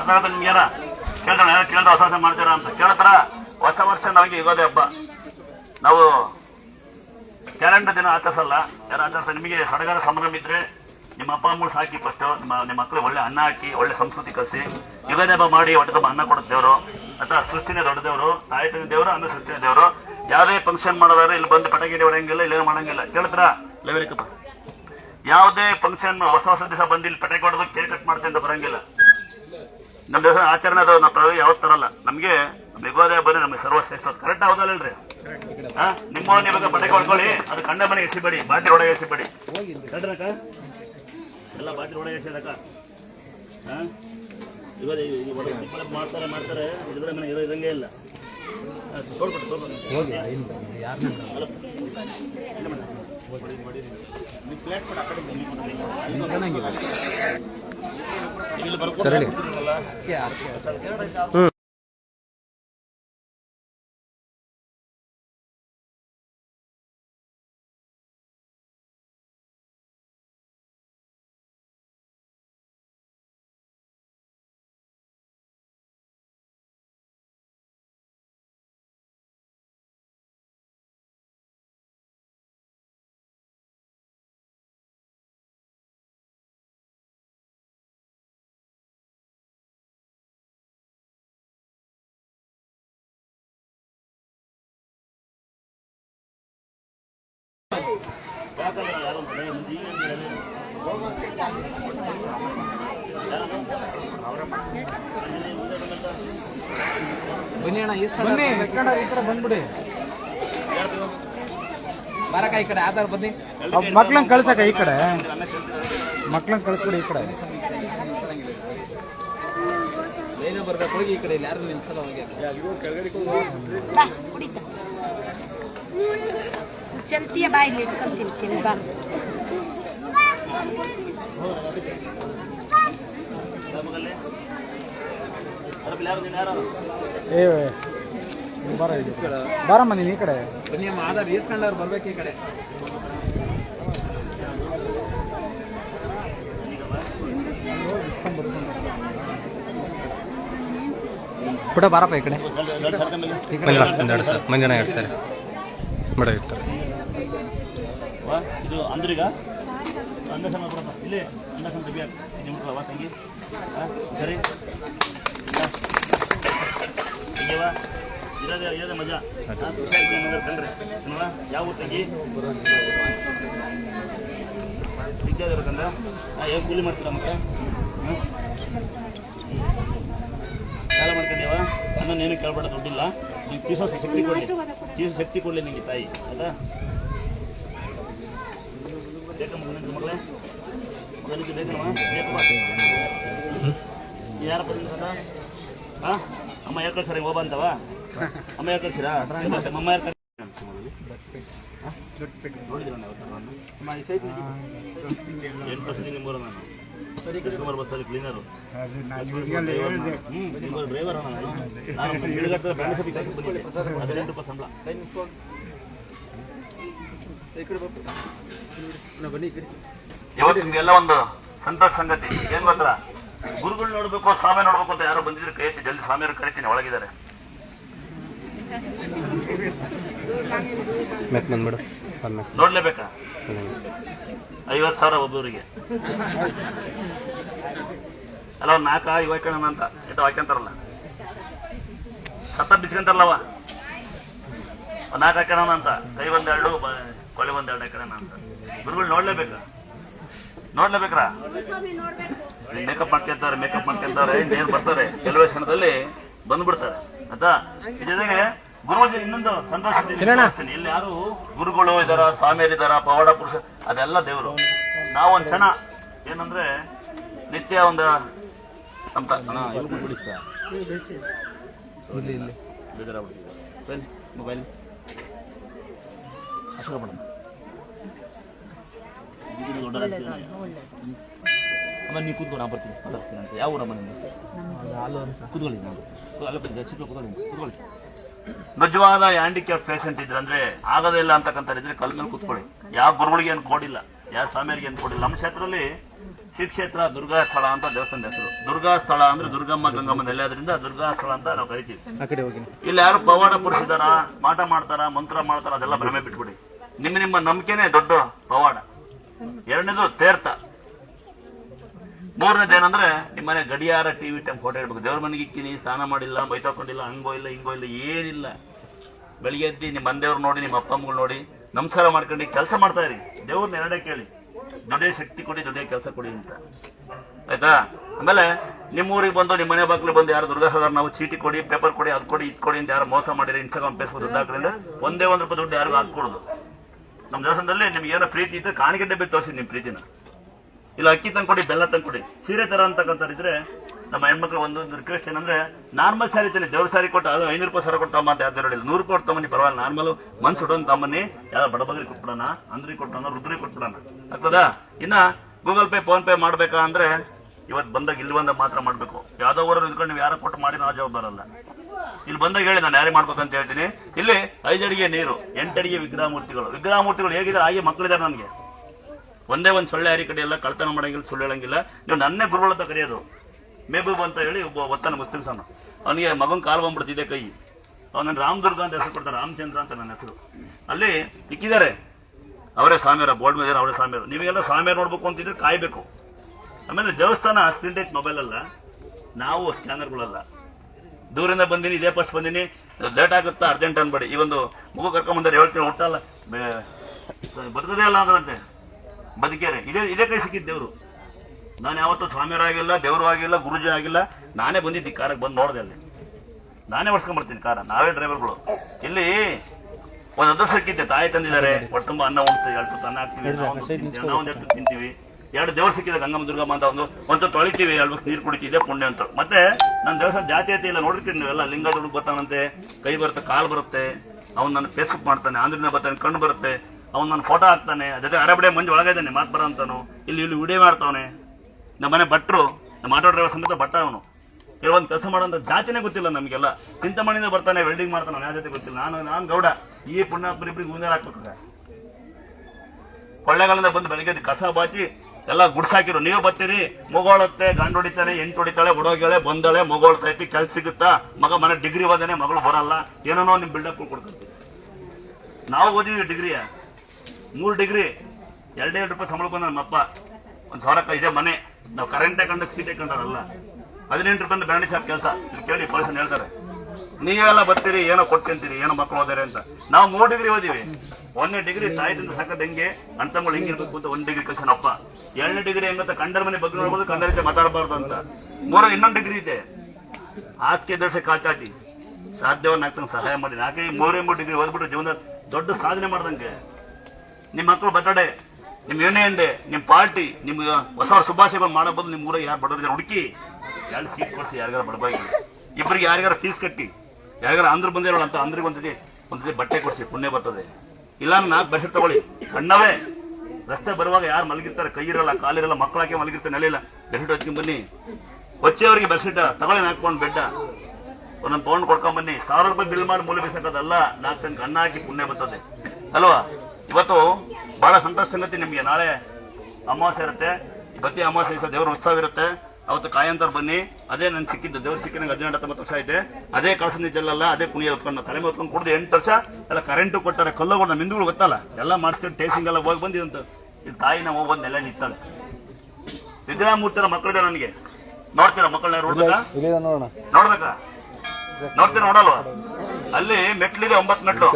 ಅದಾದ ನಿಮ್ಗೇನ ಕೇಳ್ತಾನೆ ಕೇಳ್ದ ಹೊಸ ಹೊಸ ಮಾಡ್ತೀರಾ ಅಂತ. ಕೇಳ್ತಾರ, ಹೊಸ ವರ್ಷ ನಮಗೆ ಯುಗಾದಿ ಹಬ್ಬ. ನಾವು ಕ್ಯಾಲೆಂಡರ್ ದಿನ ಆಚರಿಸಲ್ಲ. ಯಾರು ಆಚರಿಸ್ತಾರೆ, ನಿಮಗೆ ಸಡಗರ ಸಂಭ್ರಮ ಇದ್ರೆ ನಿಮ್ಮ ಅಪ್ಪ, ಅಮ್ಮ ಸಾಕಿ ಫಸ್ಟ್ ನಿಮ್ಮ ನಿಮ್ಮ ಮಕ್ಕಳು ಒಳ್ಳೆ ಅನ್ನ ಹಾಕಿ, ಒಳ್ಳೆ ಸಂಸ್ಕೃತಿ ಕಲಿಸಿ, ಯುಗಾದಿ ಹಬ್ಬ ಮಾಡಿ ಹೊಟ್ಟೆ ತುಂಬ ಅನ್ನ ಕೊಡೋ ದೇವರು. ಅಥವಾ ಸೃಷ್ಟಿನೇ ದೊಡ್ಡ ದೇವರು, ತಾಯಿ ದೇವರು ಅನ್ನ ಸೃಷ್ಟಿನ ದೇವರು. ಯಾವುದೇ ಫಂಕ್ಷನ್ ಮಾಡೋದಾದ್ರೆ ಇಲ್ಲಿ ಬಂದು ಪಟಾಕಿ ಹೊಡೆಯಂಗಿಲ್ಲ ಇಲ್ಲೇನು ಮಾಡಂಗಿಲ್ಲ. ಕೇಳ್ತಾರ? ಲೆವೆಲ್ಕಪ್ಪ ಯಾವುದೇ ಫಂಕ್ಷನ್ ಹೊಸ ಹೊಸ ದಿವಸ ಬಂದು ಇಲ್ಲಿ ಪಟಾಕಿ ಹೊಡೆದು ಕೇಕ್ ಕಟ್ ಮಾಡ್ತೀನಿ ಅಂತ ಬರಂಗಿಲ್ಲ. ನಮ್ಮ ದಿವಸ ಆಚರಣೆ ಅದು ನಾವು ಪ್ರಯೋಗ ಯಾವತ್ತು ತರಲ್ಲ. ನಮಗೆ ಮೆಗೋದಯ ಬನ್ನಿ ನಮಗೆ ಸರ್ವಶ್ರೇಷ್ಠ ಕರೆಕ್ಟ್ ಹೌದಲ್ರಿ ಹಾ? ನಿಮ್ಮ ನಿಮಗೆ ಬಟ್ಟೆ ಹೊಡ್ಕೊಳ್ಳಿ ಅದು ಕಂಡ ಮನೆಗೆ ಎಸಿಬೇಡಿ ಬಾಟಿ ಒಳಗೆ ಎಸಿಬೇಡಿ. ಕಡ್ರಕ್ಕ ಎಲ್ಲ ಬಾಟಿ ಒಳಗೆ ಎಸಿದಕ್ಕ? ಹಾ? ಇವಾಗ ಮಾಡ್ತಾರೆ ಮಾಡ್ತಾರೆ ಇದ್ರ ಮನೆ ಇರೋ ಇದಂಗೆ ಇಲ್ಲ. ತೋಡ್ಬಿಟ್ಟು, ತೋಡ್ಬಿಟ್ಟು. ಅಲ್ಲ. ಇಲ್ಲ ಬನ್ನಿ ಅಣ್ಣ ಬನ್ನಿ ಈ ಕಡೆ ಬಂದ್ಬಿಡಿ. ಬರಕ ಈ ಕಡೆ ಆಧಾರ್ ಬನ್ನಿ. ಮಕ್ಳಂಗ್ ಕಳ್ಸಕ ಈ ಕಡೆ. ಮಕ್ಳಂಗ್ ಕಳ್ಸ್ಬಿಡಿ ಈ ಕಡೆ. ಏನೋ ಬರ್ಬೇಕು ಹೋಗಿ ಈ ಕಡೆ ಇಲ್ಲಿ ಯಾರು ನಿಲ್ಸಲ್ಲ ಹೋಗಿ. ಚಲ್ತಿಯ ಬಾಯಲ್ಲಿ ಇಟ್ಕೊಂತೀನಿ ಚೆಲ್ಲಿ ಬಾ ಬಾರಮ್ಮ ನೀನ್ ಈ ಕಡೆ. ಆಧಾರ್ ಈಸ್ಕೊಂಡವ್ರು ಬರ್ಬೇಕು ಈ ಕಡೆ. ಪುಟ ಬಾರಪ್ಪ ಈ ಕಡೆ. ಎರಡು- ಎರಡು ಸರ್. ಮಂಜನ ಎರಡು ಸರಿ ಮೇಡ ಇರ್ತಾರೆ ಇದು ಅಂದ್ರಿಗ? ಅನ್ನ ಸಮ ಬರಪ್ಪ ಇಲ್ಲಿ ಅನ್ನ ಸಮ ಡಬ್ಬಿ ಹಾಕು ನಿಮ್ಗೆ ವಾ, ತಂಗಿ. ಸರಿ. ಹಾ. ತಂಗಿವಾ ಇರೋದೇ ಇರೋದೇ ಮಜಾ. ಕಣ್ರಿ. ಏನವ್ವ? ಯಾವ ಊರು ತಂಗಿ? ವಿದ್ಯಾಧರ ಕಂದ. ಏನು ಕೂಲಿ ಮಾಡ್ತೀರಾ ಮತ್ತೆ ಹ್ಞೂ ಸಾಲ ಮಾಡ್ಕೊಂಡಿವ ಅನ್ನ ಏನು ಕೇಳಬೇಡ, ದುಡ್ಡಿಲ್ಲ. ನೀವು ತೀಸೋ ಶಕ್ತಿ ಕೊಡಲಿ. ತೀಸೋ ಶಕ್ತಿ ಕೊಡಲಿ ನಿಮಗೆ ತಾಯಿ. ಆಯ್ತಾ? ಬೇಕಮ್ಮ ಮಗನಿಗೆ ಮಗಳೇ? ಮಗನಿಗೆ ಅಮ್ಮ ಯಾರು ಕಳ್ಸಾರ ಹೋಗ ಅಂತವ? ಅಮ್ಮ ಯಾರು ಕಳ್ಸಿರಾ ಅಮ್ಮ ಯಾರು ನಿಮ್ಮೂರ ನಾನು. ಕೃಷ್ಣಕುಮಾರ್ ಬಸ್ಸಲ್ಲಿ ಕ್ಲೀನರು ಹ್ಞೂ ಡ್ರೈವರ್ ನಾನು. ಬಂದಿದೆ ಹದಿನೆಂಟು ರೂಪಾಯಿ ಸಂಬಳ. ಇವತ್ತು ನಿಮ್ಗೆಲ್ಲ ಒಂದು ಸಂತೋಷ ಸಂಗತಿ. ಏನ್ ಗೊತ್ತಾ? ಗುರುಗಳು ನೋಡ್ಬೇಕು ಸ್ವಾಮಿ ನೋಡ್ಬೇಕು ಅಂತ ಯಾರೋ ಬಂದಿದ್ರು ಕೈತಿ ಜಲ್ದಿ ಸ್ವಾಮಿಯವ್ರು ಕರಿತೀನಿ ಒಳಗಿದ್ದಾರೆ. ನೋಡ್ಲೇಬೇಕಾ? ಐವತ್ ಸಾವಿರ ಒಬ್ಬರಿಗೆ ಅಲ್ಲ ಒಂದು ನಾಲ್ಕ ಇವ ಹಾಕೋಣ ಅಂತ. ಎಂತ ಹಾಕ್ಯಂತಾರಲ್ಲ ಸತ್ತ ಬಿಸ್ಕೊಂತಾರಲ್ಲವ ಒಂದು ನಾಲ್ಕು ಹಾಕೋಣ ಅಂತ. ಕೈ ಒಂದೆರಡು ಬ- ಕೊಳೆ ಎರಡು ಎಕರೆ ಅಂತ ಗುರುಗಳು ನೋಡ್ಲೇಬೇಕಾ? ನೋಡ್ಲೇಬೇಕ್ರಾ ಮೇಕಪ್ ಮಾಡ್ಕೊಂತಾರೆ ಮೇಕಪ್ ಮಾಡ್ಕೊಂತಾರೆ ಏನ್ ಬರ್ತಾರೆ ಕೆಲವೇ ಕ್ಷಣದಲ್ಲಿ ಬಂದ್ಬಿಡ್ತಾರೆ. ಆಯ್ತಾ? ಜೊತೆಗೆ ಗುರುಜಿ ಇನ್ನೊಂದು ಸಂತೋಷ. ಇಲ್ಲಿ ಯಾರು ಗುರುಗಳು ಇದಾರ ಸ್ವಾಮಿಯರ್ ಇದಾರ ಪವಾಡ ಪುರುಷ ಅದೆಲ್ಲ ದೇವರು. ನಾವು ಒಂದ್ ಕ್ಷಣ ಏನಂದ್ರೆ ನಿತ್ಯ ಒಂದು ನಮ್ಮ ಮೊಬೈಲ್ ಅಶೋಕ ಮೇಡಮ್ ಇದು ದೊಡ್ಡ ರಾಜಕೀಯ. ಅಮ್ಮ ನೀವು ಕೂತ್ಕೊಂಡು ನಾ ಬರ್ತೀನಿ. ಮಾತಾಡ್ತೀನಿ ಅಂತ. ಯಾವ ಊರಮ್ಮ ನಿಮ್ದು. ಕೂತ್ಕೊಳ್ಳಿ ನಾವು ಅಲ್ಲ ಬರ್ತೀನಿ ಚಿಕ್ಕ ಕೂತ್ಕೊಳ್ಳಿ. ಕೂತ್ಕೊಳ್ಳಿ. ನಿಜವಾದ ಹ್ಯಾಂಡಿಕ್ಯಾಪ್ ಪೇಷಂಟ್ ಇದ್ರೆ ಅಂದ್ರೆ ಆಗೋದೇ ಇಲ್ಲ ಅಂತಕ್ಕಂಥ ಇದ್ರೆ ಕಲ್ ಮೇಲೆ ಕೂತ್ಕೊಳ್ಳಿ. ಯಾವ ಗುರುಗಳಿಗೆ ಏನು ಕೊಡಿಲ್ಲ. ಯಾವ ಸ್ವಾಮಿಯರಿಗೆ ಏನು ಕೊಡಿಲ್ಲ. ನಮ್ಮ ಕ್ಷೇತ್ರದಲ್ಲಿ ಶ್ರೀ ಕ್ಷೇತ್ರ ದುರ್ಗಾ ಸ್ಥಳ ಅಂತ ದೇವಸ್ಥಾನದ ಹೆಸರು. ದುರ್ಗಾ ಸ್ಥಳ ಅಂದ್ರೆ ದುರ್ಗಮ್ಮ ಗಂಗಮ್ಮ ನೆಲೆಯೋದ್ರಿಂದ ದುರ್ಗಾ ಸ್ಥಳ ಅಂತ ನಾವು ಕರಿತೀವಿ. ಇಲ್ಲಿ ಯಾರು ಪವಾಡ ಪುರುಷಿದಾರ ಮಾಟ ಮಾಡ್ತಾರ ಮಂತ್ರ ಮಾಡ್ತಾರ ಅದೆಲ್ಲ ಭ್ರಮೆ ಬಿಟ್ಬಿಡಿ. ನಿಮ್ಮ ನಿಮ್ಮ ನಂಬಿಕೆನೆ ದೊಡ್ಡ ಪವಾಡ. ಎರಡನೇದು ತೀರ್ಥ. ಮೂರನೇದು ಏನಂದ್ರೆ ನಿಮ್ಮನೆ ಗಡಿಯಾರ ಟಿವಿ ಟೈಮ್ ಫೋಟೋ ಇಡ್ಬೇಕು. ದೇವ್ರ ಮನೆಗೆ ಇಕ್ಕಿನಿ, ಸ್ನಾನ ಮಾಡಿಲ್ಲ ಬೈತಾಕೊಂಡಿಲ್ಲ ಹಂಗೋ ಇಲ್ಲ, ಹಿಂಗೋ ಇಲ್ಲ, ಏನಿಲ್ಲ. ಬೆಳಿಗ್ಗೆ ಎದ್ದು ನಿಮ್ಮ ಮಂದೆಯವ್ರು ನೋಡಿ, ನಿಮ್ಮ ಅಪ್ಪ ಅಮ್ಮಗಳು ನೋಡಿ, ನಮಸ್ಕಾರ ಮಾಡ್ಕೊಂಡು ಕೆಲಸ ಮಾಡ್ತಾ ಇರಿ. ದೇವ್ರನ್ನ ಎರಡೇ ಕೇಳಿ. ದೊಡ್ಡ ಶಕ್ತಿ ಕೊಡಿ, ದೊಡ್ಡ ಕೆಲಸ ಕೊಡಿ ಅಂತ. ಆಯ್ತಾ? ಆಮೇಲೆ ನಿಮ್ಮ ಊರಿಗೆ ಬಂದು, ನಿಮ್ಮ ಮನೆ ಬಾಗಿಲು ಬಂದು ಯಾರು ದುರ್ಗಾಸದಾರ ನಾವು ಚೀಟಿ ಕೊಡಿ, ಪೇಪರ್ ಕೊಡಿ ಅದು ಕೊಡಿ ಇದು ಕೊಡಿ ಅಂತ ಯಾರು ಮೋಸ ಮಾಡಿರಿ ಇನ್ಸ್ಟಾಗ್ರಾಮ್ ಫೇಸ್ಬುಕ್ ದುಡ್ಡು ಒಂದೇ ಒಂದು ರೂಪಾಯಿ ದುಡ್ಡು ಯಾರಿಗೂ ಹಾಕ್ಕೊಡುದು. ನಮ್ಮ ದೇವಸ್ಥಾನದಲ್ಲಿ ನಿಮ್ಗೆ ಏನೋ ಪ್ರೀತಿ ಇದ್ದರೆ ಕಾಣಿಕೆ ಡಬ್ಬಿ ತೋರಿಸಿ ನಿಮ್ಮ ಪ್ರೀತಿನ. ಇಲ್ಲ ಅಕ್ಕಿ ತಂದ್ಕೊಡಿ, ಬೆಲ್ಲ ತಂದ್ಕೊಡಿ. ಸೀರೆ ತರ ಅಂತಕ್ಕಂಥದ್ದಿದ್ರೆ ನಮ್ಮ ಹೆಣ್ಮಕ್ಳು ಒಂದೊಂದು ರಿಕ್ವೆಸ್ಟ್ ಏನಂದ್ರೆ ನಾರ್ಮಲ್ ಸ್ಯಾರಿ ತಲೆ ದೇವ್ರ ಸಾರಿ ಕೊಟ್ಟು, ಅದು ಐನೂರು ರೂಪಾಯಿ ಸರ ಕೊಟ್ಟು ಅಂತ ಯಾವ್ದು ಹೇಳಿಲ್ಲ ನೂರು ರೂಪಾಯಿ ತಮ್ಮನಿ, ಪರವಾಗಿಲ್ಲ. ನಾರ್ಮಲ್ ಮನ್ಸು ಹುಡೋನ್ ತಮ್ಮನಿ ಯಾವ ಬಡಬಗ್ರಿ ಕೊಟ್ಬಿಡೋಣ ಅಂದ್ರಿ ಕೊಟ್ಟಣ ರುದ್ರಿ ಕೊಟ್ಬಿಡೋಣ. ಆಗ್ತದಾ? ಇನ್ನ ಗೂಗಲ್ ಪೇ ಫೋನ್ ಪೇ ಮಾಡ್ಬೇಕಾ ಅಂದ್ರೆ ಇವತ್ತು ಬಂದಾಗ ಇಲ್ಲಿ ಬಂದಾಗ ಮಾತ್ರ ಮಾಡ್ಬೇಕು. ಯಾವ್ದೋ ಊರಲ್ಲಿ ನೀವು ಯಾರು ಕೊಟ್ಟು ಮಾಡಿ ನಾವು ಜವಾಬ್ದಾರಲ್ಲ ಇಲ್ಲಿ ಬಂದಾಗ ಹೇಳಿ, ನಾನು ಯಾರೇ ಮಾಡ್ಬೇಕಂತ ಹೇಳ್ತೀನಿ. ಇಲ್ಲಿ ಐದಡಿಗೆ ನೀರು, ಎಂಟು ಅಡಿಗೆ ವಿಗ್ರಹ ಮೂರ್ತಿಗಳು. ವಿಗ್ರಹ ಮೂರ್ತಿಗಳು ಹೇಗಿದೆ? ಹಾಗೆ ಮಕ್ಕಳಿದ್ದಾರೆ ನನಗೆ ಒಂದೇ ಒಂದು ಸೊಳ್ಳೆ ಹರಿ ಕಡೆ ಎಲ್ಲ ಕಳ್ತನ ಮಾಡಂಗಿಲ್ಲ, ಸುಳ್ಳು ಹೇಳಂಗಿಲ್ಲ. ನೀವು ನನ್ನೇ ಗುರುಗಳ ಅಂತ ಕರೆಯೋದು. ಮೇಬೂಬ್ ಅಂತ ಹೇಳಿ ಒಬ್ಬ ಒತ್ತನ ಮುಸ್ಲಿಮ್ಸ್ ಅವನು ಅವನಿಗೆ ಮಗನ್ ಕಾಲು ಬಂದ್ಬಿಡ್ತಿದೆ ಕೈ. ಅವನನ್ನು ರಾಮದುರ್ಗ ಅಂತ ಹೆಸರು ಕೊಡ್ತಾರೆ, ರಾಮಚಂದ್ರ ಅಂತ ನನ್ನ ಹೆಸರು. ಅಲ್ಲಿ ಇಕ್ಕಿದ್ದಾರೆ. ಅವರೇ ಸ್ವಾಮಿಯರ ಬೋರ್ಡ್ ಮೇಲೆ ಅವರೇ ಸ್ವಾಮಿಯರು ನೀವೆಲ್ಲ ಸ್ವಾಮಿಯರು ನೋಡ್ಬೇಕು ಅಂತಿದ್ರೆ ಕಾಯ್ಬೇಕು. ಆಮೇಲೆ ದೇವಸ್ಥಾನ ಸ್ಕ್ರೀನ್ ಟಚ್ ಮೊಬೈಲ್ ಅಲ್ಲ ನಾವು ಸ್ಕ್ಯಾನರ್ಗಳಲ್ಲ ದೂರಿಂದ ಬಂದಿನಿ ಇದೇ ಫಸ್ಟ್ ಬಂದಿನಿ ಲೇಟ್ ಆಗುತ್ತಾ ಅರ್ಜೆಂಟ್ ಅನ್ಬೇಡಿ. ಈ ಒಂದು ಮಗು ಕರ್ಕೊಂಡ್ ಹೇಳ್ತೀನಿ ಹುಟ್ಟಲ್ಲ ಬರ್ತದೆ ಅಲ್ಲ ಅಂದ್ರಂತೆ. ಬದುಕೇರೆ ಇದೇ ಇದೇ ಕೈ ಸಿಕ್ಕಿದ್ ದೇವರು. ನಾನು ಯಾವತ್ತೂ ಸ್ವಾಮಿಯರು ಆಗಿಲ್ಲ ದೇವರು ಆಗಿಲ್ಲ ಗುರುಜಿ ಆಗಿಲ್ಲ. ನಾನೇ ಬಂದಿದ್ದು ಈ ಕಾರಕ್ಕೆ ಬಂದು ನೋಡಿದೆ ಅಲ್ಲಿ. ನಾನೇ ಬರ್ತೀನಿ ಕಾರ. ನಾವೇ ಡ್ರೈವರ್ಗಳು ಇಲ್ಲಿ ಒಂದು ಅದೃಷ್ಟ ಸಿಕ್ಕಿದ್ದೆ ತಾಯಿ ತಂದಿದ್ದಾರೆ. ಒಟ್ಟು ತುಂಬ ಅನ್ನ ಉಂಟು ತುತ್ತು ಅನ್ನ ಹಾಕ್ತೀವಿ ನಾವು ಒಂದು ತಿಂತೀವಿ, ಎರಡು ದೇವರು ಸಿಕ್ಕಿದೆ ಗಂಗಮ್ಮ ದುರ್ಗಮ್ಮ ಅಂತ ಒಂದು. ಒಂದು ತೊಳಿತೀವಿ ಎರಡು ನೀರು ಕುಡಿತಿದೆ ಪುಣ್ಯ ಅಂತ. ಮತ್ತೆ ನನ್ನ ದೇವಸ್ಥಾನ ಜಾತೀಯತೆ ಇಲ್ಲ, ನೋಡಿರ್ತೀನಿ ನೀವೆಲ್ಲ. ಲಿಂಗ ದುಡ್ಡು ಬರ್ತಾನಂತೆ, ಕೈ ಬರುತ್ತೆ, ಕಾಲು ಬರುತ್ತೆ. ಅವ್ನು ನನ್ನ ಫೇಸ್ಬುಕ್ ಮಾಡ್ತಾನೆ, ಆಂಧ್ರದಿಂದ ಬರ್ತಾನೆ, ಕಣ್ಣು ಬರುತ್ತೆ. ಅವ್ನು ನನ್ನ ಫೋಟೋ ಹಾಕ್ತಾನೆ. ಅದೇ ಅರಬಡೆ ಮಂಜು ಒಳಗಿದ್ದಾನೆ ಮಾತು ಬರೋ ಅಂತಾನು. ಇಲ್ಲಿ ಇಲ್ಲಿ ವಿಡಿಯೋ ಮಾಡ್ತಾವನೆ. ನಮ್ಮ ಮನೆ ಭಟ್ರು, ನಮ್ಮ ಆಟೋ ಡ್ರೈವರ್ ಸಮೇತ ಭಟ್ಟ ಅವನು. ಕೆಲವೊಂದು ಕೆಲಸ ಮಾಡೋಂಥ ಜಾತಿನೇ ಗೊತ್ತಿಲ್ಲ ನಮಗೆಲ್ಲ. ಚಿಂತಾಮಣಿಯಿಂದ ಬರ್ತಾನೆ ವೆಲ್ಡಿಂಗ್ ಮಾಡ್ತಾನೆ ಯಾವ ಜೊತೆ ಗೊತ್ತಿಲ್ಲ. ನಾನು ನಾನು ಗೌಡ. ಈ ಪುಣ್ಯಾತ್ಮರಿಬ್ಬರಿಗೆ ಮುಂದೆ ಹಾಕ್ಬೇಕು ಕೊಳ್ಳೆಗಾಲದಿಂದ ಬಂದು ಬೆಳಗ್ಗೆ ಕಸ ಬಾಚಿ ಎಲ್ಲ ಗುಡ್ಸಾಕಿರು. ನೀವು ಬರ್ತೀರಿ ಮಗೋಳತ್ತೆ ಗಂಡು ಹೊಡಿತಾನೆ ಎಂಟು ಹೊಡಿತಾಳೆ ಹುಡುಗಳೆ ಬಂದಳೆ, ಮಗೋಳ್ತೈತಿ, ಕೆಲ್ಸ ಸಿಗುತ್ತಾ? ಮಗ ಮನೆ ಡಿಗ್ರಿ ಓದನೆ, ಮಗಳು ಬರಲ್ಲ. ಏನೇನೋ ನಿಮ್ ಬಿಲ್ಡಪ್ ಕೊಡ್ತೀವಿ ನಾವು ಓದಿದ್ವಿ ಡಿಗ್ರಿಯ. ಮೂರು ಡಿಗ್ರಿ. ಎರಡೇ ಎರಡು ರೂಪಾಯಿ ಸಂಬಳ ಬಂದ ನಮ್ಮಪ್ಪ. ಒಂದು ಸಾವಿರ ಇದೆ ಮನೆ. ನಾವು ಕರೆಂಟೇ ಕಂಡ ಸೀಟೇ ಕಂಡಾರಲ್ಲ. ಹದಿನೆಂಟು ರೂಪಾಯಿ ಬ್ಯಾಂಡಿ ಶಾಪ್ ಕೆಲಸ. ಕೇಳಿ ಪೊಲೀಸನ್ ಹೇಳ್ತಾರೆ. ನೀವೆಲ್ಲ ಬರ್ತೀರಿ, ಏನೋ ಕೊಡ್ತಿಂತೀರಿ ಏನೋ ಮಕ್ಕಳು ಓದಾರೆ ಅಂತ. ನಾವು ಮೂರು ಡಿಗ್ರಿ ಓದಿವಿ. ಒಂದನೇ ಡಿಗ್ರಿ ಸಾಯ್ದಿಂದ ಸಾಕದ್ ಹೆಂಗೆ ಅಂತಂಗಳು ಹೆಂಗಿರ್ಬೇಕು ಅಂತ ಒಂದ್ ಡಿಗ್ರಿ ಕಲ್ಸನಪ್ಪ ಎರಡನೇ ಡಿಗ್ರಿ ಹೆಂಗಂತ ಕಂಡರ ಮನೆ ಬಗ್ಗೆ ನೋಡ್ಬೋದು, ಕಂಡರ ಜೊತೆ ಮಾತಾಡಬಾರ್ದು ಅಂತ. ಮೂರ, ಇನ್ನೊಂದು ಡಿಗ್ರಿ ಇದೆ. ಆಸ್ಕೆ ದರ್ಶ ಕಾಚಾಚಿ. ಸಾಧ್ಯವನ್ನ ಆಗ್ತಂಗೆ ಸಹಾಯ ಮಾಡಿ. ಯಾಕೆ ಮೂರೇ ಮೂರು ಡಿಗ್ರಿ ಓದ್ಬಿಟ್ಟು ಜೀವನ ದೊಡ್ಡ ಸಾಧನೆ ಮಾಡ್ದಂಗೆ. ನಿಮ್ಮ ಮಕ್ಕಳು ಬರ್ತಡೆ, ನಿಮ್ ಯೂನಿಯನ್ ನಿಮ್ ಪಾರ್ಟಿ ನಿಮ್ಗೆ ಹೊಸ ಶುಭಾಶಯಗಳು ಮಾಡಬಹುದು ನಿಮ್ ಊರಾಗ ಯಾರು ಬಡವರಿದ್ದಾರೆ ಹುಡುಕಿ ಎರಡು ಸೀಟ್ ಕೊಡ್ಸಿ ಯಾರಿಗಾರ ಬಡಬಾಯಿ. ಇಬ್ಬರಿಗೆ ಯಾರಿಗಾರ ಫೀಸ್ ಕಟ್ಟಿ. ಯಾರಿಗಾರ ಅಂದ್ರ ಬಂದಿರೋಣ ಅಂತ ಅಂದ್ರಿಗೆ ಒಂದ್ಸತಿ ಒಂದ್ಸತಿ ಬಟ್ಟೆ ಕೊಡ್ಸಿ, ಪುಣ್ಯ ಬರ್ತದೆ. ಇಲ್ಲ ನಾಲ್ಕು ಬೆಸ್ಟ್ ತಗೊಳ್ಳಿ. ಸಣ್ಣವೇ ರಸ್ತೆ ಬರುವಾಗ ಯಾರು ಮಲಗಿರ್ತಾರೆ, ಕೈ ಇರಲ್ಲ ಕಾಲಿರಲ್ಲ ಮಕ್ಕಳಾಕೆ ಮಲಗಿರ್ತಾರೆ, ನೆಲೆಯಿಲ್ಲ. ಬೆಸಿಟ್ಟು ಹಚ್ಕೊಂಡ್ ಬನ್ನಿ. ಹೊಚ್ಚೆಯವರಿಗೆ ಬೆಸ್ಟ್ ತಗೊಳ್ಳಿ ಹಾಕೊಂಡು ಬೆಡ್ಡ ಒಂದೊಂದು ತಗೊಂಡು ಕೊಡ್ಕೊಂಡ್ ಬನ್ನಿ. ಸಾವಿರ ರೂಪಾಯಿ ಬಿಲ್ ಮಾಡಿ ಮೂಲೆ ಬೀಸಕ್ಕದಲ್ಲ ನಾಲ್ಕು ತನಕ ಅನ್ನ ಹಾಕಿ ಪುಣ್ಯ ಬರ್ತದೆ. ಅಲ್ವಾ? ಇವತ್ತು ಬಹಳ ಸಂತೋಷ ಸಂಗತಿ ನಿಮ್ಗೆ. ನಾಳೆ ಅಮಾವಾಸ್ಯೆ ಇರುತ್ತೆ. ಪ್ರತಿ ಅಮಾವಾಸ್ಯೆ ದೇವರ ಉತ್ಸವ ಇರುತ್ತೆ. ಅವತ್ತು ಕಾಯಂತರ ಬನ್ನಿ. ಅದೇ ನನ್ ಸಿಕ್ಕಿದ್ದ ದೇವ್ರ ಸಿಕ್ಕಿ ನಂಗೆ ಹದಿನೆಂಟು ಹತ್ತೊಂಬತ್ತು ವರ್ಷ ಐತೆ ಅದೇ ಕಳಸ ನಿಜಲ್ಲ ಅದೇ ಕುಣಿಯ ಹೊತ್ಕೊಂಡು ತಲೆ ಹೊತ್ಕೊಂಡು ಕೊಡ್ದು ಎಂಟು ವರ್ಷ ಎಲ್ಲ ಕರೆಂಟು ಕೊಟ್ಟಾರೆ ಕಲ್ಲುಗಳು ಮಿಂದುಗಳು ಗೊತ್ತಲ್ಲ? ಎಲ್ಲ ಮಾಡಿಸ್ಕೊಂಡು ಟೇಸಿಂಗ್ ಎಲ್ಲ ಹೋಗಿ ಬಂದಿದಂತ. ಇಲ್ಲಿ ತಾಯಿನ ಹೋಗಿ ಬಂದು ನೆಲೆ ನಿಂತಾಳೆ ವಿದ್ಯಾಮೂರ್ತಿರ ಮಕ್ಕಳಿದೆ ನನಗೆ. ನೋಡ್ತೀರಾ ಮಕ್ಕಳನ್ನ ನೋಡ್ಬೇಕಾ? ನೋಡ್ಬೇಕಾ? ನೋಡ್ತೀರಾ ನೋಡಲ್ವಾ? ಅಲ್ಲಿ ಮೆಟ್ಲಿದೆ ಒಂಬತ್ ಮೆಟ್ಲು.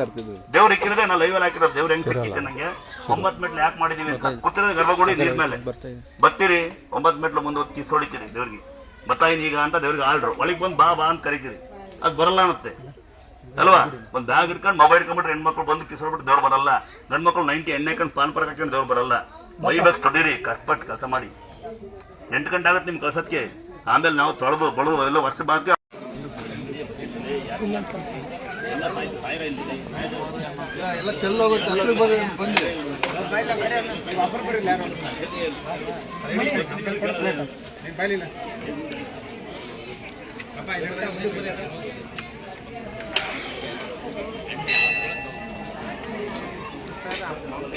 ದೇವ್ರ ಇಕ್ಕಿರದೆ ನಾ ಲೈವ್ ಅಲ್ಲಿ ಹಾಕಿರೋ ದೇವ್ರ ಹೆಂಗ್ ಸಿಕ್ಕಿದೆ ನಂಗೆ? ಒಂಬತ್ ಮೆಟ್ಲು ಯಾಕೆ ಮಾಡಿದೀವಿ ಅಂತ ಕೂತಿರೋದು ಗರ್ಭಗುಡಿ ನೀರ್ ಮೇಲೆ. ಬರ್ತೀರಿ ಒಂಬತ್ ಮೆಟ್ಲು ಮುಂದೆ ಹೋಗಿ ಕಿಸ್ ಹೊಡಿತೀರಿ ದೇವ್ರಿಗೆ ಬತ್ತಾಯಿನ ಈಗ ಅಂತ ದೇವ್ರಿಗೆ ಆಳ್ರು ಒಳಗೆ ಬಂದು ಬಾ ಬಾ ಅಂತ ಕರಿತೀರಿ. ಅದು ಬರಲ್ಲ ಅನ್ನತ್ತೆ. ಅಲ್ವಾ? ಒಂದ್ ಬ್ಯಾಗ್ ಇಟ್ಕೊಂಡು ಮೊಬೈಲ್ ಇಟ್ಕೊಂಡ್ಬಿಟ್ರೆ ಹೆಣ್ಮಕ್ಳು ಬಂದು ಕಿಸ್ ಹೊಡ್ಬಿಟ್ಟು ದೇವ್ರು ಬರಲ್ಲ. ಗಂಡ್ಮಕ್ಳು ನೈಂಟಿ ಎಣ್ಣೆ ಹಾಕೊಂಡು ಪಾನ್ ಪರ ಹಾಕೊಂಡು ದೇವ್ರು ಬರಲ್ಲ. ಮೈಬೇಕು ತೊಡೀರಿ ಕಷ್ಟಪಟ್ಟು ಕೆಲಸ ಮಾಡಿ. ಎಂಟು ಗಂಟೆ ಆಗುತ್ತೆ ನಿಮ್ ಕಳ್ಸೋದಕ್ಕೆ ಆಮೇಲೆ ನಾವು ತೊಳೆದು ಬಡದು ಎಲ್ಲ ವರ್ಷ ಬಾಕಿ ಎಲ್ಲ ಚೆಲ್ಲೋಗುತ್ತೆ ಹತ್ರ ಬಂದಿದೆ ಒಂದೊಂದು ಪ್ಲೇಟ್ ಒಂದು ಪ್ಲೇಟ್ ಸಾಕು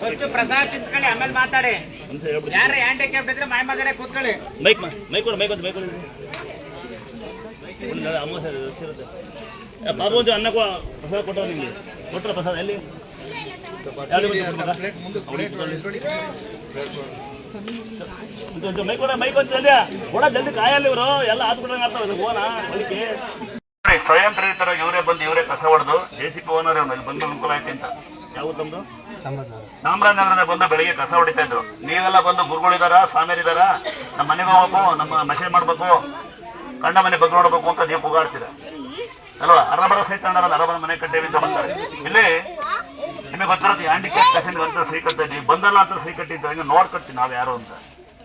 ಫಸ್ಟ್ ಪ್ರಸಾದ್ ತಿಂತ್ಕೊಳ್ಳಿ ಆಮೇಲೆ ಮಾತಾಡಿ. ಯಾರ ಹ್ಯಾಂಡಿಕ್ಯಾಪ್ ಇದ್ರೆ ಮೈ ಮಗಡೆ ಕೂತ್ಕೊಳ್ಳಿ ಮೈಕ್ ಮೈಕ್ ಕೊಡು ಮೈಕ್ ಕೊಡು ಮೈಕ್ ಕೊಡು. ಅಮ್ಮ ಸರ್ ಇರುತ್ತೆ. ಏ, ಬಾಬು ಒಂದು ಅನ್ನ ಪ್ರಸಾದ ಕೊಟ್ಟವ ನಿಮಗೆ. ಕೊಟ್ಟರ ಪ್ರಸಾದ ಎಲ್ಲಿ? ಸ್ವಯಂ ಪ್ರೇರಿತರ ಇವರೇ ಬಂದು ಇವರೇ ಕಸ ಹೊಡೆದು ಜೆಸಿಪಿ ಓನರ್ ಇಲ್ಲಿ ಬಂದು ಅನುಕೂಲ ಆಯ್ತು ಅಂತ. ಯಾವ ತಮ್ಮದು ಚಾಮರಾಜನಗರದ ಬಂದು ಬೆಳಿಗ್ಗೆ ಕಸ ಹೊಡಿತಾ ಇದ್ರು. ನೀವೆಲ್ಲ ಬಂದು ಗುರುಗಳಿದಾರ, ಸ್ವಾಮಿಯರಿದಾರ? ನಮ್ಮ ಮನೆಗೆ ಹೋಗ್ಬೇಕು, ನಮ್ಮ ಮೆಸೇಜ್ ಮಾಡ್ಬೇಕು ಕಂಡ ಮನೆ ಬಗ್ಗೆ ನೋಡ್ಬೇಕು ಅಂತ ನೀವು ಪುಗಾಡ್ತೀರ ಅಲ್ವಾ? ಅರಬರ ಸಹಿತ ಅರಬರ ಮನೆ ಕಟ್ಟೇವಿ ಅಂತ ಬರ್ತಾರೆ ಇಲ್ಲಿ ನಿಮಗೆ ಗೊತ್ತಿರುತ್ತೆ ಹ್ಯಾಂಡಿಕ್ಯಾಪ್ ಪೇಷಂಟ್ ಅಂತ ಫ್ರೀ ಕಟ್ಟಿದೆ ಇದ್ವಿ ಬಂದಲ್ಲ ಅಂತ ಫ್ರೀ ಕಟ್ಟಿದ್ದು ಹಂಗೆ ನೋಡ್ಕೊಡ್ತೀವಿ ನಾವು ಯಾರು ಅಂತ.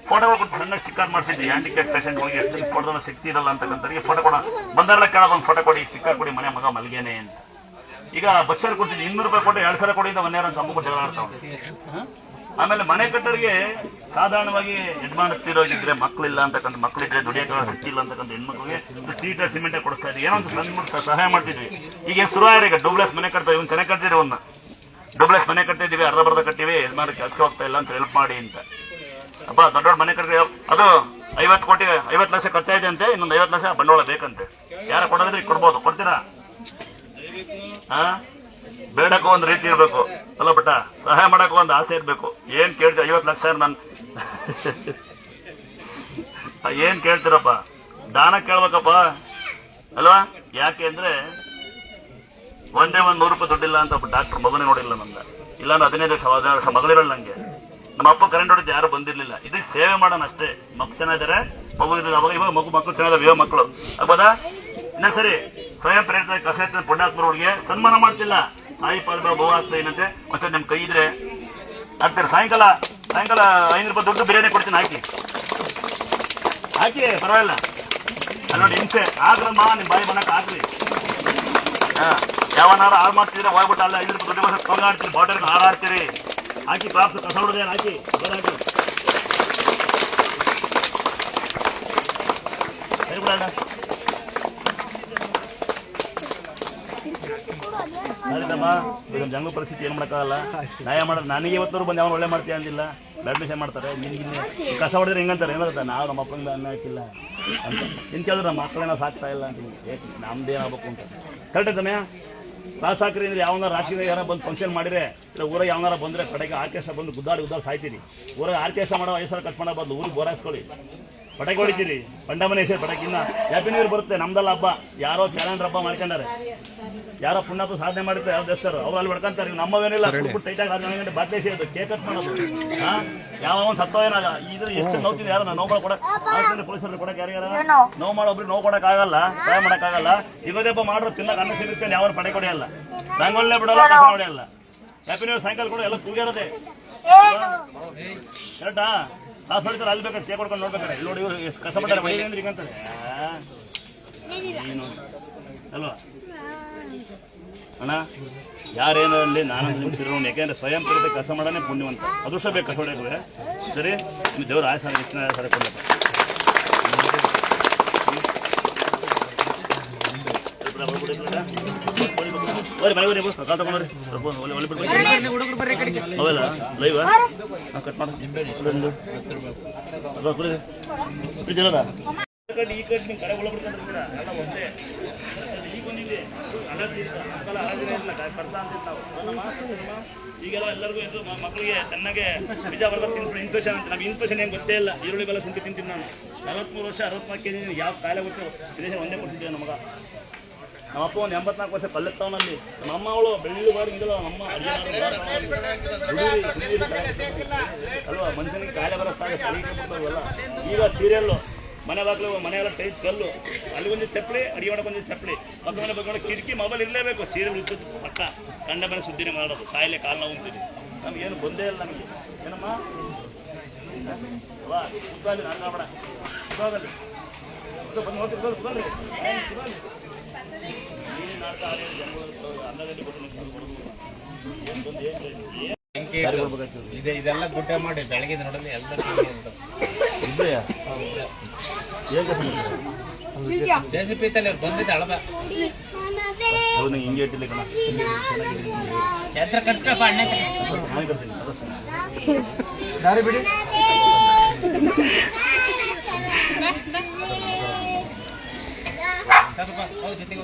ಫೋಟೋ ಕೊಟ್ಟು ಸಣ್ಣ ಸ್ಟಿಕ್ಕರ್ ಮಾಡ್ತಿದ್ವಿ ಹ್ಯಾಂಡಿಕ್ಯಾಪ್ ಹೋಗಿ ಎಷ್ಟು ಕೊಡೋದನ್ನ ಸಿಗ್ತಿರಲ್ಲ ಇರಲ್ಲ ಅಂತಕ್ಕಂಥವ್ರಿಗೆ ಫೋಟೋ ಕೊಡ ಬಂದಲ್ಲ ಕೇಳೋದು ಒಂದು ಫೋಟೋ ಕೊಡಿ ಸ್ಟಿಕ್ಕರ್ ಕೊಡಿ ಮನೆ ಮಗ ಮಲ್ಗೇನೆ ಅಂತ. ಈಗ ಬಸ್ಸಲ್ಲಿ ಕೊಡ್ತಿದ್ವಿ ಇನ್ನೂರು ರೂಪಾಯಿ ಕೊಟ್ಟು ಎರಡು ಸಾವಿರ ಕೊಡಿ ಅಂತ ಒಂದೇ ಅಂತ ಅಮ್ಮ ಜಗಳ ಆಮೇಲೆ ಮನೆ ಕಟ್ಟೋರಿಗೆ ಸಾಧಾರಣವಾಗಿ ಯಜಮಾನತಿರೋಗಿದ್ರೆ ಮಕ್ಕಳಿಲ್ಲ ಅಂತಕ್ಕಂಥ ಮಕ್ಕಳಿದ್ರೆ ದುಡಿಯೋಕೆ ಶಕ್ತಿ ಇಲ್ಲ ಅಂತಕ್ಕಂಥ ಹೆಣ್ಮಕ್ಳಿಗೆ ಸ್ಟೀಟ ಸಿಮೆಂಟ್ ಕೊಡಿಸ್ತಾ ಇದ್ದೀವಿ ಏನೋ ಒಂದು ಸಣ್ಣ ಸಹಾಯ ಮಾಡ್ತಿದ್ವಿ. ಈಗ ಶುರುವಾಯಿದೆ ಶುರು ಈಗ ಡೂಬ್ಲೆಸ್ ಮನೆ ಕಟ್ತಾ ಇವ್ನು ಚೆನ್ನಾಗಿ ಕಟ್ತಿರಿ ಒಂದು. ಡೂಬ್ಲೆಸ್ ಮನೆ ಕಟ್ತಿದ್ದೀವಿ ಅರ್ಧ ಬರ್ಧ ಕಟ್ಟಿವಿ ಯಜಮಾನ ಕೆಲಸಕ್ಕೆ ಹೋಗ್ತಾ ಇಲ್ಲ ಅಂತ ಹೆಲ್ಪ್ ಮಾಡಿ ಅಂತ. ಅಪ್ಪ ದೊಡ್ಡ ದೊಡ್ಡ ಮನೆ ಕಟ್ಟಿ ಅದು ಐವತ್ತು ಕೋಟಿ, ಐವತ್ತು ಲಕ್ಷ ಖರ್ಚಾಯಿದೆ ಅಂತೆ, ಇನ್ನೊಂದು ಐವತ್ತು ಲಕ್ಷ ಬಂಡವಾಳ ಬೇಕಂತೆ. ಯಾರ ಕೊಡೋದ್ರೆ ಕೊಡ್ಬೋದು, ಕೊಡ್ತೀರಾ? ಹಾ ಬೇಡಕ್ಕೂ ಒಂದು ರೀತಿ ಇರಬೇಕು. ಅಲ್ಲ ಬಟ್ಟ ಸಹಾಯ ಮಾಡೋಕ್ಕೂ ಒಂದು ಆಸೆ ಇರಬೇಕು. ಏನ್ ಕೇಳ್ತೀರ ಐವತ್ತು ಲಕ್ಷ ನನ್ ಏನ್ ಕೇಳ್ತೀರಪ್ಪ? ದಾನ ಕೇಳ್ಬೇಕಪ್ಪ. ಅಲ್ವಾ? ಯಾಕೆ ಅಂದ್ರೆ ಒಂದೇ ಒಂದು ನೂರು ರೂಪಾಯಿ ದುಡ್ಡಿಲ್ಲ ಅಂತ ಡಾಕ್ಟರ್ ಮಗನೇ ನೋಡಿಲ್ಲ ನಂದ ಇಲ್ಲಾಂದ್ರೆ ಹದಿನೈದು ವರ್ಷ, ಹದಿನಾರು ವರ್ಷ ಮಗಳಿರಲ್ಲ ನಂಗೆ. ನಮ್ಮ ಅಪ್ಪ ಕರೆಂಟ್ ಹೊಡೆದು ಯಾರು ಬಂದಿರಲಿಲ್ಲ. ಇದು ಸೇವೆ ಮಾಡೋಣ ಅಷ್ಟೇ. ಮಕ್ಕಳು ಚೆನ್ನಾಗಿದ್ದಾರೆ ಮಗು ಇದ್ರೆ ಅವಾಗ ಇವಾಗ ಮಗು ಮಕ್ಕಳು ಚೆನ್ನಾಗಿದ್ದಾವೆ ಇವಾಗ ಮಕ್ಕಳು. ಆಗ್ಬೋದಾ? ಇನ್ನೊಂದು ಸರಿ, ಸ್ವಯಂ ಪ್ರೇರಿತ ಕಸರತ್ತಿನ ಪುಣ್ಯಾತ್ಮರವ್ರಿಗೆ ಸನ್ಮಾನ ಮಾಡ್ತಿಲ್ಲ. ತಾಯಿ ಪಾಲ್ಬ ಬಹು ಆಗ್ತಾ ಏನಂತೆ? ಮತ್ತೆ ನಿಮ್ ಕೈ ಇದ್ರೆ? ಆಗ್ತಾರೆ ಸಾಯಂಕಾಲ ಸಾಯಂಕಾಲ ಐನೂರು ರೂಪಾಯಿ ದುಡ್ಡು ಬಿರಿಯಾನಿ ಕೊಡ್ತೀನಿ, ಹಾಕಿ. ಹಾಕಿ, ಪರವಾಗಿಲ್ಲ. ನೋಡಿ ಹಿಂಸೆ. ಆಗ್ರಮ್ಮ ನಿಮ್ ಬಾಯಿ ಮನಕ್ಕೆ ಹಾಕ್ರಿ ಹಾ. ಯಾವನಾರ ಹಾಳು ಮಾಡ್ತಿದ್ರೆ ಹೋಗ್ಬಿಟ್ಟು ಅಲ್ಲ ಐದು ರೂಪಾಯಿ ದುಡ್ಡು ಬಸ್ ಬಾಟರ್ ಬಾಟಲ್ ಹಾರಾಡ್ತೀರಿ ಹಾಕಿ ಕ್ರಾಪ್ಸ್ ಕಸ ಹೊಡೆದೇನು ಹಾಕಿ? ಬರಾಕಿ ಈಗ ಜಂಗು ಪರಿಸ್ಥಿತಿ ಏನು ಮಾಡೋಕ್ಕಾಗಲ್ಲ. ನ್ಯಾಯ ಮಾಡೋದು ನನಗೆ ಇವತ್ತೂ ಬಂದು ಒಳ್ಳೆ ಮಾಡ್ತೀಯ ಅಂದಿಲ್ಲ. ಬ್ಲಡ್ ಮಿಷನ್ ಮಾಡ್ತಾರೆ. ನಿನ್ಗೆ ಕಸ ಹೊಡೆದ್ರೆ ಹೆಂಗಂತಾರೆ ಏನಂತ ನಾವು ನಮ್ಮ ಅಪ್ಪಂಗ ಅನ್ನ ಹಾಕಿಲ್ಲ ಅಂತ. ಇನ್ನು ಕೇಳಿದ್ರೆ ನಮ್ಮ ಮಕ್ಕಳೇನೋ ಸಾಕ್ತಾ ಇಲ್ಲ ಅಂತ ನಮ್ದೇನಾಗಬೇಕು ಅಂತ. ಕರೆಕ್ಟ್ ಸಮಯ? ಕ್ಲಾಸ್ ಹಾಕ್ರಿ ಅಂದ್ರೆ ಯಾವನಾರ ರಾತ್ರಿ ಯಾರ ಬಂದು ಫಂಕ್ಷನ್ ಮಾಡಿದ್ರೆ, ಇಲ್ಲ ಊರಾಗ ಯಾವನಾರ ಬಂದ್ರೆ ಕಡೆಗೆ ಆರ್ಕೆಸ್ಟ್ರಾ ಬಂದು ಗುದ್ದಾಡಿ ಗುದ್ದಾಡಿ ಸಾಯ್ತೀರಿ. ಊರಾಗ ಆರ್ಕೆಸ್ಟ್ರಾ ಮಾಡೋ ವಯಸ್ಸಲ್ಲಿ ಕಟ್ ಮಾಡೋ ಬದಲು ಊರಿಗೆ ಬೋರಾಯಿಸ್ಕೊಳ್ಳಿ. ಪಟಾಕಿ ಹೊಡಿತೀರಿ? ಪಂಡಮನೆ ಹೆಸರು ಪಟಾಕಿನ ಇನ್ನ. ಹ್ಯಾಪಿ ನ್ಯೂ ಇಯರ್ ಬರುತ್ತೆ. ನಮ್ದಲ್ಲ ಹಬ್ಬ. ಯಾರೋ ಕ್ಯಾಲೆಂಡರ್ ಹಬ್ಬ ಮಾಡ್ಕೊಂಡಾರೆ. ಯಾರೋ ಪುಣ್ಯಪ್ಪ ಸಾಧನೆ ಮಾಡುತ್ತೆ ಯಾವ ದೇಶರು ಅವ್ರು ಅಲ್ಲಿ ಹೊಡ್ಕೊಂತಾರೆ ಇವ್ ನಮ್ಮವೇನಿಲ್ಲ. ಟೈಟ್ ಆಗಿ ಹದಿನೈದು ಗಂಟೆ ಬಾಟ್ಲಿ ಅದು ಕೇಕ್ ಕಟ್ ಮಾಡೋದು. ಹಾ? ಯಾವ ಒಂದು ಏನಾಗ? ಇದ್ರ ಎಷ್ಟು ನೋವ್ತೀನಿ ಯಾರು? ನಾವು ನೋವು ಕೊಡಕ್ ಪೊಲೀಸರು ಕೊಡಕ್ ಯಾರ್ಯಾರ ನೋವು ಮಾಡೋಬ್ರಿಗೆ ನೋವು ಕೊಡಕ್ ಆಗಲ್ಲ. ಸಹಾಯ ಮಾಡಕ್ ಆಗಲ್ಲ. ಇವದೇ ಹಬ್ಬ ಮಾಡ್ರು ತಿನ್ನಕ್ ಅನ್ನ ಸಿಗುತ್ತೆ ಯಾವ ಪಡೆ ಕೊಡಿಯಲ್ಲ ರಂಗೋಲಿನೇ ಬಿಡಲ್ಲ ಕಸ ಹೊಡೆಯಲ್ಲ. ಹ್ಯಾಪಿ ನ್ಯೂ ಸಾಯಂಕಾಲ ಕೂಡ ಎಲ್ಲ ಕೂಗಾಡದೆ ಕರೆಕ್ಟಾ ನಾವು ಹೊಡಿತಾರೆ ಅಲ್ಲಿ ಬೇಕಾದ್ರೆ ಚೇ ಕೊಡ್ಕೊಂಡು ನೋಡ್ಬೇಕಾರೆ ಇಲ್ಲಿ ನೋಡಿ ಇವ್ರು ಎಷ್ಟು ಕಷ್ಟಪಡ್ತಾರೆ ಅಂದ್ರೆ ಹಿಂಗಂತಾರೆ ಆ, ಏನು ಅಲ್ವಾ? ಅಣ್ಣ ಯಾರೇನೋ ಅಲ್ಲಿ ನಾನು ನಿಮಿಸಿರೋ ಯಾಕೆಂದ್ರೆ ಸ್ವಯಂ ಪ್ರೇರಿತ ಕೆಲಸ ಮಾಡೋಣ ಪುಣ್ಯವಂತ. ಅದೃಷ್ಟ ಬೇಕು ಹೊಡೆಯೋಕೆ ಸರಿ? ನಿಮ್ಮ ದೇವ್ರ ಆಯಸ ಹೆಚ್ಚಿನ ಸರಿ ಕೊಡ್ಬೇಕು ಬರ್ರಿ ಮನೆ ಬರ್ರಿ ಬಸ್ ಕಾಲ್ ತಗೊಂಡ್ರಿ ಸ್ವಲ್ಪ ಒಲೆ ಒಲೆ ಬಿಡ್ಬೇಕು ಹುಡುಗರು ಬರ್ರಿ ಕಡೆಗೆ. ಅವೆಲ್ಲ ಲೈವ್ ಕಟ್ ಮಾಡಿ. ಒಂದು. ಅಲ್ವಾ ಕುಡಿದು ಕುಡಿದಿರೋದ ಈ ಕಡೆ ನಿಮ್ಮ ಕಡೆ ಒಳ ಬಿಡ್ಕೊಂಡಿರ್ತೀರ ಎಲ್ಲ ಒಂದೇ. ಈಗ ಬಂದಿದೆ ಅಲರ್ಜಿ ಇಲ್ಲ ಆಗಲ್ಲ ಅಲರ್ಜಿ ಇಲ್ಲ ಬರ್ತಾ ಅಂತಿತ್ತು ನಾವು ಅಲ್ಲಮ್ಮ? ಅಲ್ಲಮ್ಮ? ಈಗೆಲ್ಲ ಎಲ್ಲರಿಗೂ ಇದು ಮಕ್ಕಳಿಗೆ ಚೆನ್ನಾಗೆ ಬೀಜ ಬರ್ಬೇಕು ತಿನ್ಬಿಡಿ ಇನ್ಫೆಕ್ಷನ್ ಅಂತ. ನಮ್ಗೆ ಇನ್ಫೆಕ್ಷನ್ ಏನು ಗೊತ್ತೇ ಇಲ್ಲ. ಈರುಳ್ಳಿ ಬೆಲ್ಲ ತಿಂತೀನಿ ನಾನು ನಲವತ್ತ್ಮೂರು ವರ್ಷ ಅರವತ್ನಾಲ್ಕು ಕೆ ಜಿ ಯಾವ ಕಾಯಿಲೆ ಗೊತ್ತು ವಿದೇಶ ಒಂದೇ ಕೊಟ್ಟಿದ್ದೇವೆ ನಮಗ. ನಮ್ಮ ಅಪ್ಪ ಒಂದು ಎಂಬತ್ನಾಲ್ಕು ವರ್ಷ ಪಲ್ಲೆತ್ತವನಲ್ಲಿ ನಮ್ಮ ಅವಳು ಬೆಳ್ಳಿ ಬಾರಿ ಹಿಂಗಲ್ಲ ನಮ್ಮ. ಅಲ್ವಾ ಮನುಷ್ಯನಿಗೆ ಕಾಯಿಲೆ ಬರೋ ಸಾಗ ತಲೆಗೆ ಬಿಡ್ತಾವಲ್ಲ ಈಗ ಸೀರಿಯಲ್ಲು ಮನೆ ಬಾಗ್ಲು ಮನೆಯೆಲ್ಲ ಟೈಲ್ಸ್ ಕಲ್ಲು ಅಲ್ಲಿ ಒಂದು ಚಪ್ಪಲಿ ಅಡಿಗೆ ಮಾಡಕ್ಕೆ ಒಂದು ಚಪ್ಪಲಿ ಪಕ್ಕ ಮನೆ ಬಗ್ಗೆ ಕಿಟಕಿ ಮೊಬೈಲ್ ಇರಲೇಬೇಕು ಸೀರಿಯಲ್ ಇತ್ತು ಪಕ್ಕ ಕಂಡ ಮನೆ ಸುದ್ದಿನೇ ಮಾಡೋದು ಕಾಯಿಲೆ ಕಾಲು ನೋವು ಅಂತೀವಿ ನಮಗೇನು ಬಂದೇ ಇಲ್ಲ ನಮಗೆ ಏನಮ್ಮ ಅಲ್ವಾ ಕುತ್ಕೊಳ್ಳಿ ನಾನು ಕಾಬೇಡ ಕುತ್ಕೊಳ್ಳಿ ಬಂದು ಹೋಗ್ತೀವಿ ಕುತ್ಕೊಳ್ಳಿ ಇದೆ ಇದೆಲ್ಲ ಗುಡ್ಡ ಮಾಡಿ ಬೆಳಗ್ಗೆ ನೋಡಲಿ ಎಲ್ಲ ಜೆಸಿಪಿ ತಲೆ ಬಂದಿದ್ದೆ ಅಳದ ಹಿಂಗೆ ಇಟ್ಟಿಲ್ಲ ಕಣ. ಎತ್ರ ಕಟ್ಸ್ಕಪ್ಪ ಅಣ್ಣ ದಾರಿ ಬಿಡಿ. ಜೊತೆಗೆ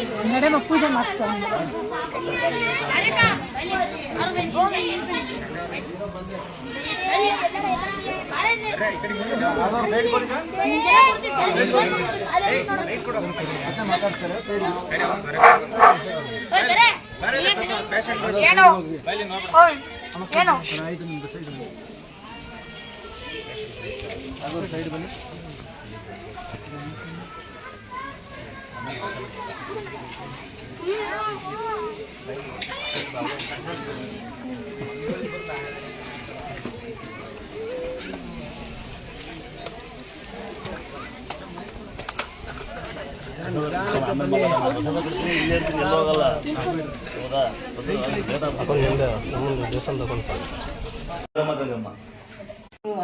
ಅವ್ರಿಗೆ. ನಡಮ ಪೂಜೆ ಮಾಡಿಸ್ಕೊಂಡು ಯಾವ್ದಾದ್ರು ಸೈಡ್ ಬರ್ಬೇಕಾ? ಮತ್ತೆ ಮಾತಾಡ್ತಾರೆ ಸೈಡ್ ಏನೋ ಓಯ್ ಏನೋ ಆಯ್ತು ನಿಮ್ದು ಸೈಡ್ ಯಾವ್ದಾದ್ರು ಸೈಡ್ ಬನ್ನಿ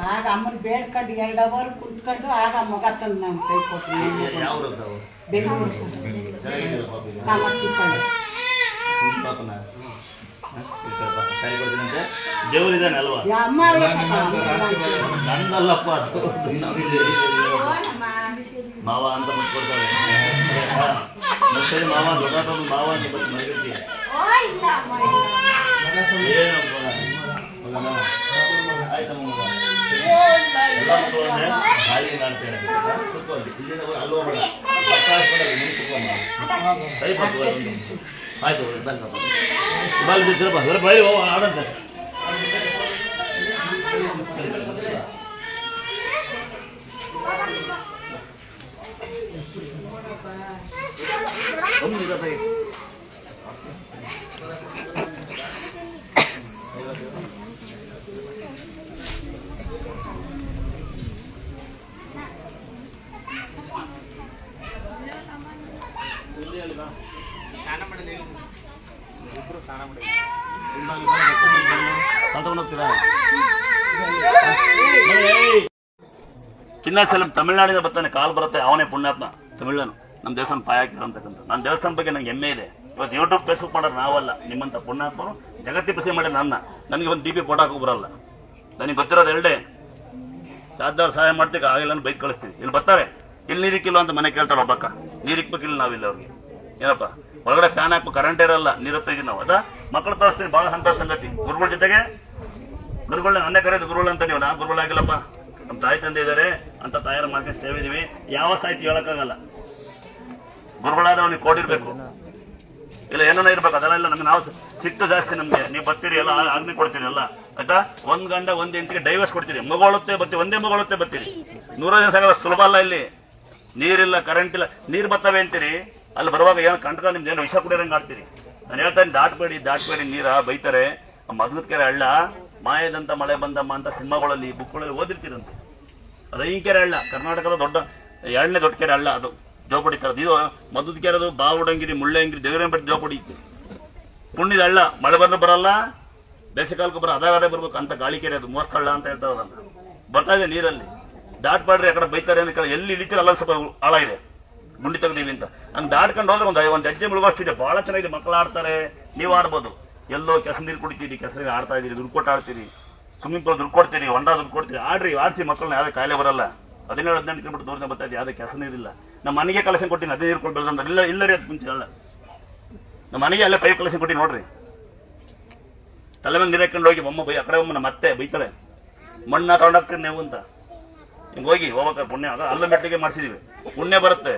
ಆಗ ಅಮ್ಮನ್ ಬೇಡ್ಕೊಂಡು ಎರಡು ಅವರ್ ಕುತ್ಕೊಂಡು ಆಗ ಮಗ ತಂದು ನಾನು ಕೈ ಕೊಟ್ಟು ಯಾವ ಬೆಂಗಳೂರು. ಕಾಮಾಕ್ಷಿ ಪಳ್ಳಿ ಸರಿ ಕೊಡ್ತೀನಂತೆ ದೇವರಿದ್ದಾನೆ ಅಲ್ವಾ ಯಾ ಅಮ್ಮ ಹೇಳ್ಬೇಕಪ್ಪ, ಅಮ್ಮ ನನ್ನಲ್ಲಪ್ಪ ಅದು ನಮ್ದು ಮಾವ ಅಂತ ಮುಟ್ಕೊಡ್ತಾರೆ ಮತ್ತೆ ಮಾವ ದೊಡ್ಡ ಮಾವ ಅಂತ ಬಂದು ಮನೆಗೆ ಓ, ಇಲ್ಲ ಅಮ್ಮ, ಇಲ್ಲ. ಏನಪ್ಪ ಮಗನ ಆಯ್ತಮ್ಮ ಮಗ ಎಲ್ಲ ಮಕ್ಕಳನ್ನೇ ಹಾಲಿಗೆ ನಾಡ್ತೇನೆ ಕುತ್ಕೊಳ್ಳಿ ಇಲ್ಲಿಂದ ಹೋಗಿ ಅಲ್ಲಿ ಹೋಗ್ಬೇಡ ಪಕ್ಕ ಹಾಕ್ಬೇಡ ನೀನು ಕುತ್ಕೊಂಡ ಸರಿ ಬಂತು ಆಯ್ತು ಬಂದಪ್ಪ ಬಾಲ್ ಬಿದ್ದಿರಪ್ಪ ಬರ ಬೈ ಹೋಗ ಆಡಂತೆ ಸುಮ್ಮನೆ ಇರತ್ತೆ. ಸೆಲಂ ತಮಿಳ್ನಾಡಿಂದ ಬರ್ತಾನೆ, ಕಾಲ್ ಬರುತ್ತೆ, ಅವನೇ ಪುಣ್ಯಾತ್ಮ, ತಮಿಳನು. ನಮ್ಮ ದೇವಸ್ಥಾನ ಪಾಯ ನನ್ನ ದೇವಸ್ಥಾನ ಬಗ್ಗೆ ನಂಗೆ ಹೆಮ್ಮೆ ಇದೆ. ಇವತ್ತು ಯೂಟ್ಯೂಬ್ ಫೇಸ್ಬುಕ್ ಮಾಡೋರು ನಾವಲ್ಲ, ನಿಮ್ಮಂತ ಪುಣ್ಯಾತ್ಮರು. ಜಗತ್ತಿ ಬಿಸಿ ಮಾಡಿ ನನ್ನ. ನನಗೆ ಒಂದು ಡಿ ಪಿ ಫೋಟೋ ಹಾಕೋ ಬರಲ್ಲ. ನನಗೆ ಗೊತ್ತಿರೋದು ಎರಡೇ. ಸಾಧ್ಯವ್ರು ಸಹಾಯ ಮಾಡ್ತೀವಿ, ಆಗಿಲ್ಲ ಬೈಕ್ ಕಳಿಸ್ತೀವಿ ಇಲ್ಲಿ ಬರ್ತಾರೆ. ಇಲ್ಲಿ ನೀರಿಕ್ಕಿಲ್ಲ ಅಂತ ಮನೆ ಕೇಳ್ತಾರೆ ಒಬ್ಬಕ್ಕ. ನೀರಿಕ್ಬೇಕಿಲ್ಲ ನಾವಿಲ್ಲ ಅವ್ರಿಗೆ. ಏನಪ್ಪ? ಒಳಗಡೆ ಫ್ಯಾನ್ ಹಾಕು ಕರೆಂಟ್ ಇರಲ್ಲ ನೀರು ತೆಗಿ ನಾವು, ಅದ? ಮಕ್ಕಳು ತೋರಿಸ್ತೀನಿ ಬಹಳ ಸಂತೋಷ ಸಂಗತಿ. ಗುರುಗಳ ಜೊತೆಗೆ? ಗುರುಗಳನ್ನ ನನ್ನೇ ಕರೆಯೋದು ಗುರುಗಳು ಅಂತ ನೀವು, ನಾ ಗುರುಗಳಾಗಿಲ್ಲಪ್ಪ ನಮ್ಮ ತಾಯಿ ತಂದೆ ಇದ್ದಾರೆ, ಅಂತ ತಾಯಾರ ಮಾಡ್ಕೊಂಡು ಇದೀವಿ ಯಾವ ಸಾಹಿತಿ ಹೇಳಕ್ಕಾಗಲ್ಲ. ಗುರುಗಳಾದ್ರೆ ಅವ್ನಿಗೆ ಕೊಡಿರ್ಬೇಕು ಇಲ್ಲ ಏನೋ ಇರ್ಬೇಕು, ಅದೆಲ್ಲ ಇಲ್ಲ, ನಮ್ಗೆ ನಾವು ಸಿಕ್ತು ಜಾಸ್ತಿ ನಮ್ಗೆ. ನೀವು ಬರ್ತೀರಿ, ಎಲ್ಲ ಆಗ್ನಿ ಕೊಡ್ತೀರಿ, ಎಲ್ಲ. ಆಯ್ತಾ? ಒಂದ್ ಗಂಡ, ಒಂದ್ ಎಂಟಿಗೆ ಡೈವರ್ಸ್ ಕೊಡ್ತೀರಿ. ಮಗಳುತ್ತೆ ಬತ್ತಿ ಒಂದೇ ಮಗಳುತ್ತೆ ಬರ್ತೀರಿ. ನೂರ ದಿನ ಸಾಗಲ್ಲ ಸುಲಭ ಅಲ್ಲ ಇಲ್ಲಿ. ನೀರಿಲ್ಲ ಕರೆಂಟ್ ಇಲ್ಲ. ನೀರ್ ಬರ್ತವೆ ಅಂತೀರಿ. ಅಲ್ಲಿ ಬರುವಾಗ ಏನೋ ಕಂಡ್ಕ ನಿಮ್ದು ಏನೋ ವಿಷ ಕುಡಿಯೋದಂಗೆ ಆಡ್ತೀರಿ ನಾನು ಹೇಳ್ತಾನೆ, ದಾಟಬೇಡಿ ದಾಟಬೇಡಿ ನೀರ, ಬೈತಾರೆ ಮದ್ಲದ ಕೆರೆ ಹಳ್ಳ, ಮಾಯದಂತ ಮಳೆ ಬಂದಮ್ಮ ಅಂತ ಸಿನಿಮಾಗಳಲ್ಲಿ ಬುಕ್ಗಳಲ್ಲಿ ಓದಿರ್ತೀರಂತೆ. ಕೆರೆ ಹಳ್ಳ, ಕರ್ನಾಟಕದ ದೊಡ್ಡ, ಎರಡನೇ ದೊಡ್ಡ ಕೆರೆ ಹಳ್ಳ ಅದು, ಜೋಪಡಿ ಕರೆದು ಇದು ಮದ್ದದ ಕೆರೆದು ಬಾವುಡಂಗಿರಿ, ಮುಳ್ಳಂಗಿರಿ ದೇವರಂಪೇಟೆ ಜೋಪಡಿ ಇತ್ತು. ಪುಣ್ಯದ ಹಳ್ಳ, ಮಳೆ ಬಂದ್ರೆ ಬರಲ್ಲ ಬೇಸಿಗಾಲಕ್ಕೆ ಬರೋ, ಅದಾಗದೇ ಬರ್ಬೇಕು ಅಂತ ಗಾಳಿ ಕೆರೆ ಅದು ಮೋಸ್ಕ ಹಳ್ಳ ಅಂತ ಹೇಳ್ತಾರಲ್ಲ. ಬರ್ತಾ ಇದೆ ನೀರಲ್ಲಿ. ದಾಟ್ಬಾಡ್ರಿ, ಆ ಕಡೆ ಬೈತಾರೆ ಎಲ್ಲಿ ಇಳಿತೀರ ಅಲ್ಲ ಸ್ವಲ್ಪ ಆಳ ಇದೆ. ಗುಂಡಿ ತೆಗ್ದೀವಿ ಅಂತ ಹಂಗೆ ದಾಟ್ಕೊಂಡು ಹೋದ್ರೆ ಒಂದು ಒಂದು ಹೆಜ್ಜೆ ಮುಳುಗೋಷ್ಟಿದೆ. ಬಹಳ ಚೆನ್ನಾಗಿದೆ. ಮಕ್ಕಳು ಆಡ್ತಾರೆ. ನೀವು ಆಡ್ಬೋದು. ಎಲ್ಲೋ ಕೆಸ ನೀರು ಕುಡಿತೀರಿ, ಕೆಸರಿಗೆ ಆಡ್ತಾ ಇದ್ದೀರಿ, ದುಡ್ಡು ಕೊಟ್ಟು ಆಡ್ತೀರಿ ಸ್ವಿಮ್ಮಿಂಗ್ ಪೂಲ್ ದುಡ್ಡು ಕೊಡ್ತೀರಿ, ಹೊಂಡ ದುಡ್ಡು ಕೊಡ್ತೀರಿ. ಆಡ್ರಿ, ಆಡಿಸಿ ಮಕ್ಕಳನ್ನ ಯಾವುದೇ ಕಾಯಿಲೆ ಬರಲ್ಲ. ಹದಿನೇಳು ಹದಿನೆಂಟು ಕಿಲೋಮೀಟರ್ ದೂರದಿಂದ ಬರ್ತಾ ಯಾವುದೇ ಕೆಸ ನೀರಿಲ್ಲ ನಮ್ಮ ಮನೆಗೆ ಕಲೆಕ್ಷನ್ ಕೊಟ್ಟಿನಿ, ಅದೇ ನೀರು ಕೊಡ್ಬೇಕು ಅಂತ. ಇಲ್ಲ ಇಲ್ಲ ರೀ, ಅದು ಮುಂಚೆ ಅಲ್ಲ ನಮ್ಮ ಮನೆಗೆ ಅಲ್ಲೇ ಪೈಪ್ ಕಲೆಕ್ಷನ್ ಕೊಟ್ಟಿ ನೋಡ್ರಿ. ತಲೆ ಮೇಲೆ ನೀರು ಹೋಗಿ ಬೊಮ್ಮ ಬೈ ಆ ಕಡೆ ಮತ್ತೆ ಬೈತಾಳೆ. ಮಣ್ಣ ತಗೊಂಡೋಗ್ತೀರಿ ನೀವು ಅಂತ. ಹಿಂಗೆ ಹೋಗಿ ಹೋಗ್ಬೇಕಾರೆ ಪುಣ್ಯ. ಅಲ್ಲ ಮೆಟ್ಟಿಗೆ ಮಾಡಿಸಿದೀವಿ. ಪುಣ್ಯ ಬರುತ್ತೆ.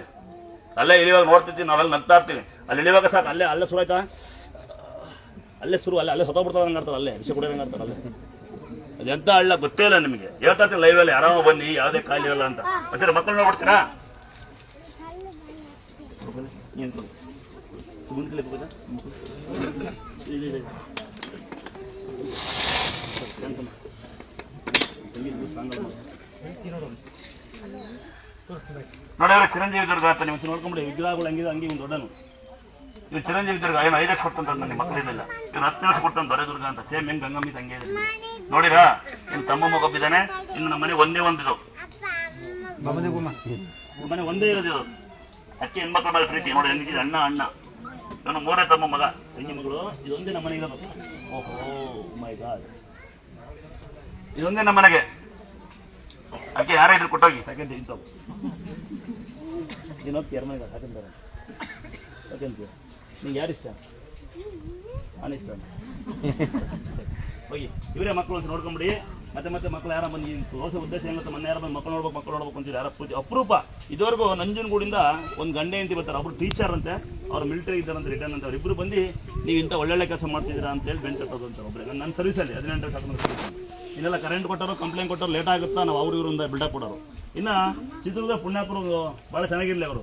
ಅಲ್ಲೇ ಇಳಿವಾಗ ನೋಡ್ತಿರ್ತೀನಿ, ನಾವೆಲ್ಲ ನಗ್ತಾ ಇರ್ತೀನಿ ಅಲ್ಲಿ ಇಳಿವಾಗ ಸಾಕು. ಅಲ್ಲೇ ಅಲ್ಲೇ ಶುರು ಆಯ್ತಾ? ಅಲ್ಲೇ ಶುರು, ಅಲ್ಲೇ ಅಲ್ಲೇ ಸತ್ತೋಗ್ಬಿಡ್ತಾವೆ ಆಡ್ತಾರೆ ಅಲ್ಲೇ ವಿಷ ಕುಡಿಯೋದಂಗೆ ಆಡ್ತಾರೆ ಅಲ್ಲೇ ಅದೆಂತ ಹಳ್ಳ ಗೊತ್ತೇ ಇಲ್ಲ ನಿಮಗೆ. ಹೇಳ್ತಾ ಇರ್ತೀನಿ ಲೈವ್ ಅಲ್ಲಿ, ಆರಾಮ ಬನ್ನಿ, ಯಾವುದೇ ಕಾಯಿಲೆ ಇರಲ್ಲ ಅಂತ. ಮತ್ತೆ ಮಕ್ಕಳು ನೋಡ್ಬಿಡ್ತೀರಾ? ಏನು ಮುಂದೆ ಹೋಗೋದಾ ಇದೆ ಇದೆ ನೋಡಿ ಅವ್ರ, ಚಿರಂಜೀವಿ ದುರ್ಗ ಅಂತ ನೀವು ನೋಡ್ಕೊಂಬಿಡಿ. ವಿಗ್ರಹಗಳು ಹಂಗಿದೆ ಹಂಗೆ ಒಂದು ದೊಡ್ಡನು ಇವ್ರು ಚಿರಂಜೀವಿ ದುರ್ಗ, ಏನು ಐದು ವರ್ಷ ಕೊಟ್ಟಂತ ನನ್ನ ಮಕ್ಕಳಿರಲಿಲ್ಲ. ಇವ್ನು ಹತ್ತು ವರ್ಷ ಕೊಟ್ಟಂತ ದೊರೆ ದುರ್ಗ ಅಂತ. ಸೇಮ್ ಹೆಂಗ್ ಗಂಗಮ್ಮಿ ಹಂಗೆ ನೋಡಿರಾ? ನಿಮ್ಮ ತಮ್ಮ ಮಗ ಬಿದ್ದಾನೆ ಇನ್ನು ನಮ್ಮ ಮನೆ ಒಂದೇ ಒಂದಿದು. ಮನೆ ಒಂದೇ ಇರೋದು ಇದು. ಅಕ್ಕಿ ಹೆಣ್ಮಕ್ಳ ಮೇಲೆ ಪ್ರೀತಿ. ನೋಡಿ ಹೆಂಗಿದೆ ಅಣ್ಣ ಅಣ್ಣ. ನನ್ನ ಮೂರೇ ತಮ್ಮ ಮಗ. ತಂಗಿ ಮಗಳು, ಇದೊಂದೇ ನಮ್ಮ ಮನೆ ಇರೋದು. ಓಹೋ ಮೈ ಗಾಡ್ ಇದೊಂದೇ ನಮ್ಮ ಮನೆಗೆ. ಅಕ್ಕಿ ಯಾರ ಇದ್ರು ಕೊಟ್ಟೋಗಿ. ಸೆಕೆಂಡ್ ನೀನು ಹೋಗ್ತೀಯ ಸೆಕೆಂಡ್ ಯಾಕೆಂತೀಯ ನಿಂಗೆ ಯಾರು ಇಷ್ಟ? ನಾನು ಇಷ್ಟ. ಹೋಗಿ. ಇವರೇ ಮಕ್ಕಳು ಅಂತ ನೋಡ್ಕೊಂಬಿಡಿ. ಮತ್ತೆ ಮತ್ತೆ ಮಕ್ಕಳು ಯಾರ ಬಂದು ಹೊಸ ಉದ್ದೇಶ ಏನಾಗುತ್ತೆ ಮೊನ್ನೆ ಯಾರು ಬಂದು ಮಕ್ಕಳು ನೋಡ್ಬೇಕು ಮಕ್ಕಳು ನೋಡ್ಬೇಕು ಅಂತೀರಿ ಯಾರ ಪೂಜೆ ಅಪರೂಪ. ಇದುವರೆಗೂ ನಂಜನಗೂಡಿಂದ ಒಂದು ಗಂಡೆ ಅಂತ ಬರ್ತಾರೆ. ಒಬ್ರು ಟೀಚರ್ ಅಂತೆ. ಅವ್ರು ಮಿಲಿಟರಿ ಅಂತ ರಿಟರ್ನ್ ಅಂತ. ಅವ್ರಿಬ್ರು ಬಂದು ನೀವು ಇಂಥ ಒಳ್ಳೊಳ್ಳೆ ಕೆಲಸ ಮಾಡ್ತಿದ್ದೀರಾ? ಅಂತೇಳಿ ಬೆಂಟ್ ಕಟ್ಟೋದು ಅಂತ ಒಬ್ಬರೇ ನನ್ನ ಸರ್ವಿಸಲ್ಲಿ ಹದಿನೆಂಟು ಸಾವಿರ ಇನ್ನೆಲ್ಲ ಕರೆಂಟ್ ಕೊಟ್ಟರು ಕಂಪ್ಲೇಂಟ್ ಕೊಟ್ಟರು ಲೇಟ್ ಆಗುತ್ತಾ? ನಾವು ಅವ್ರ ಇವರಿಂದ ಬಿಲ್ಡಪ್ ಕೊಡೋರು. ಇನ್ನು ಚಿತ್ರದುರ್ಗ, ಪುಣ್ಯಾಪುರ ಭಾಳ ಚೆನ್ನಾಗಿರಲಿ ಅವರು.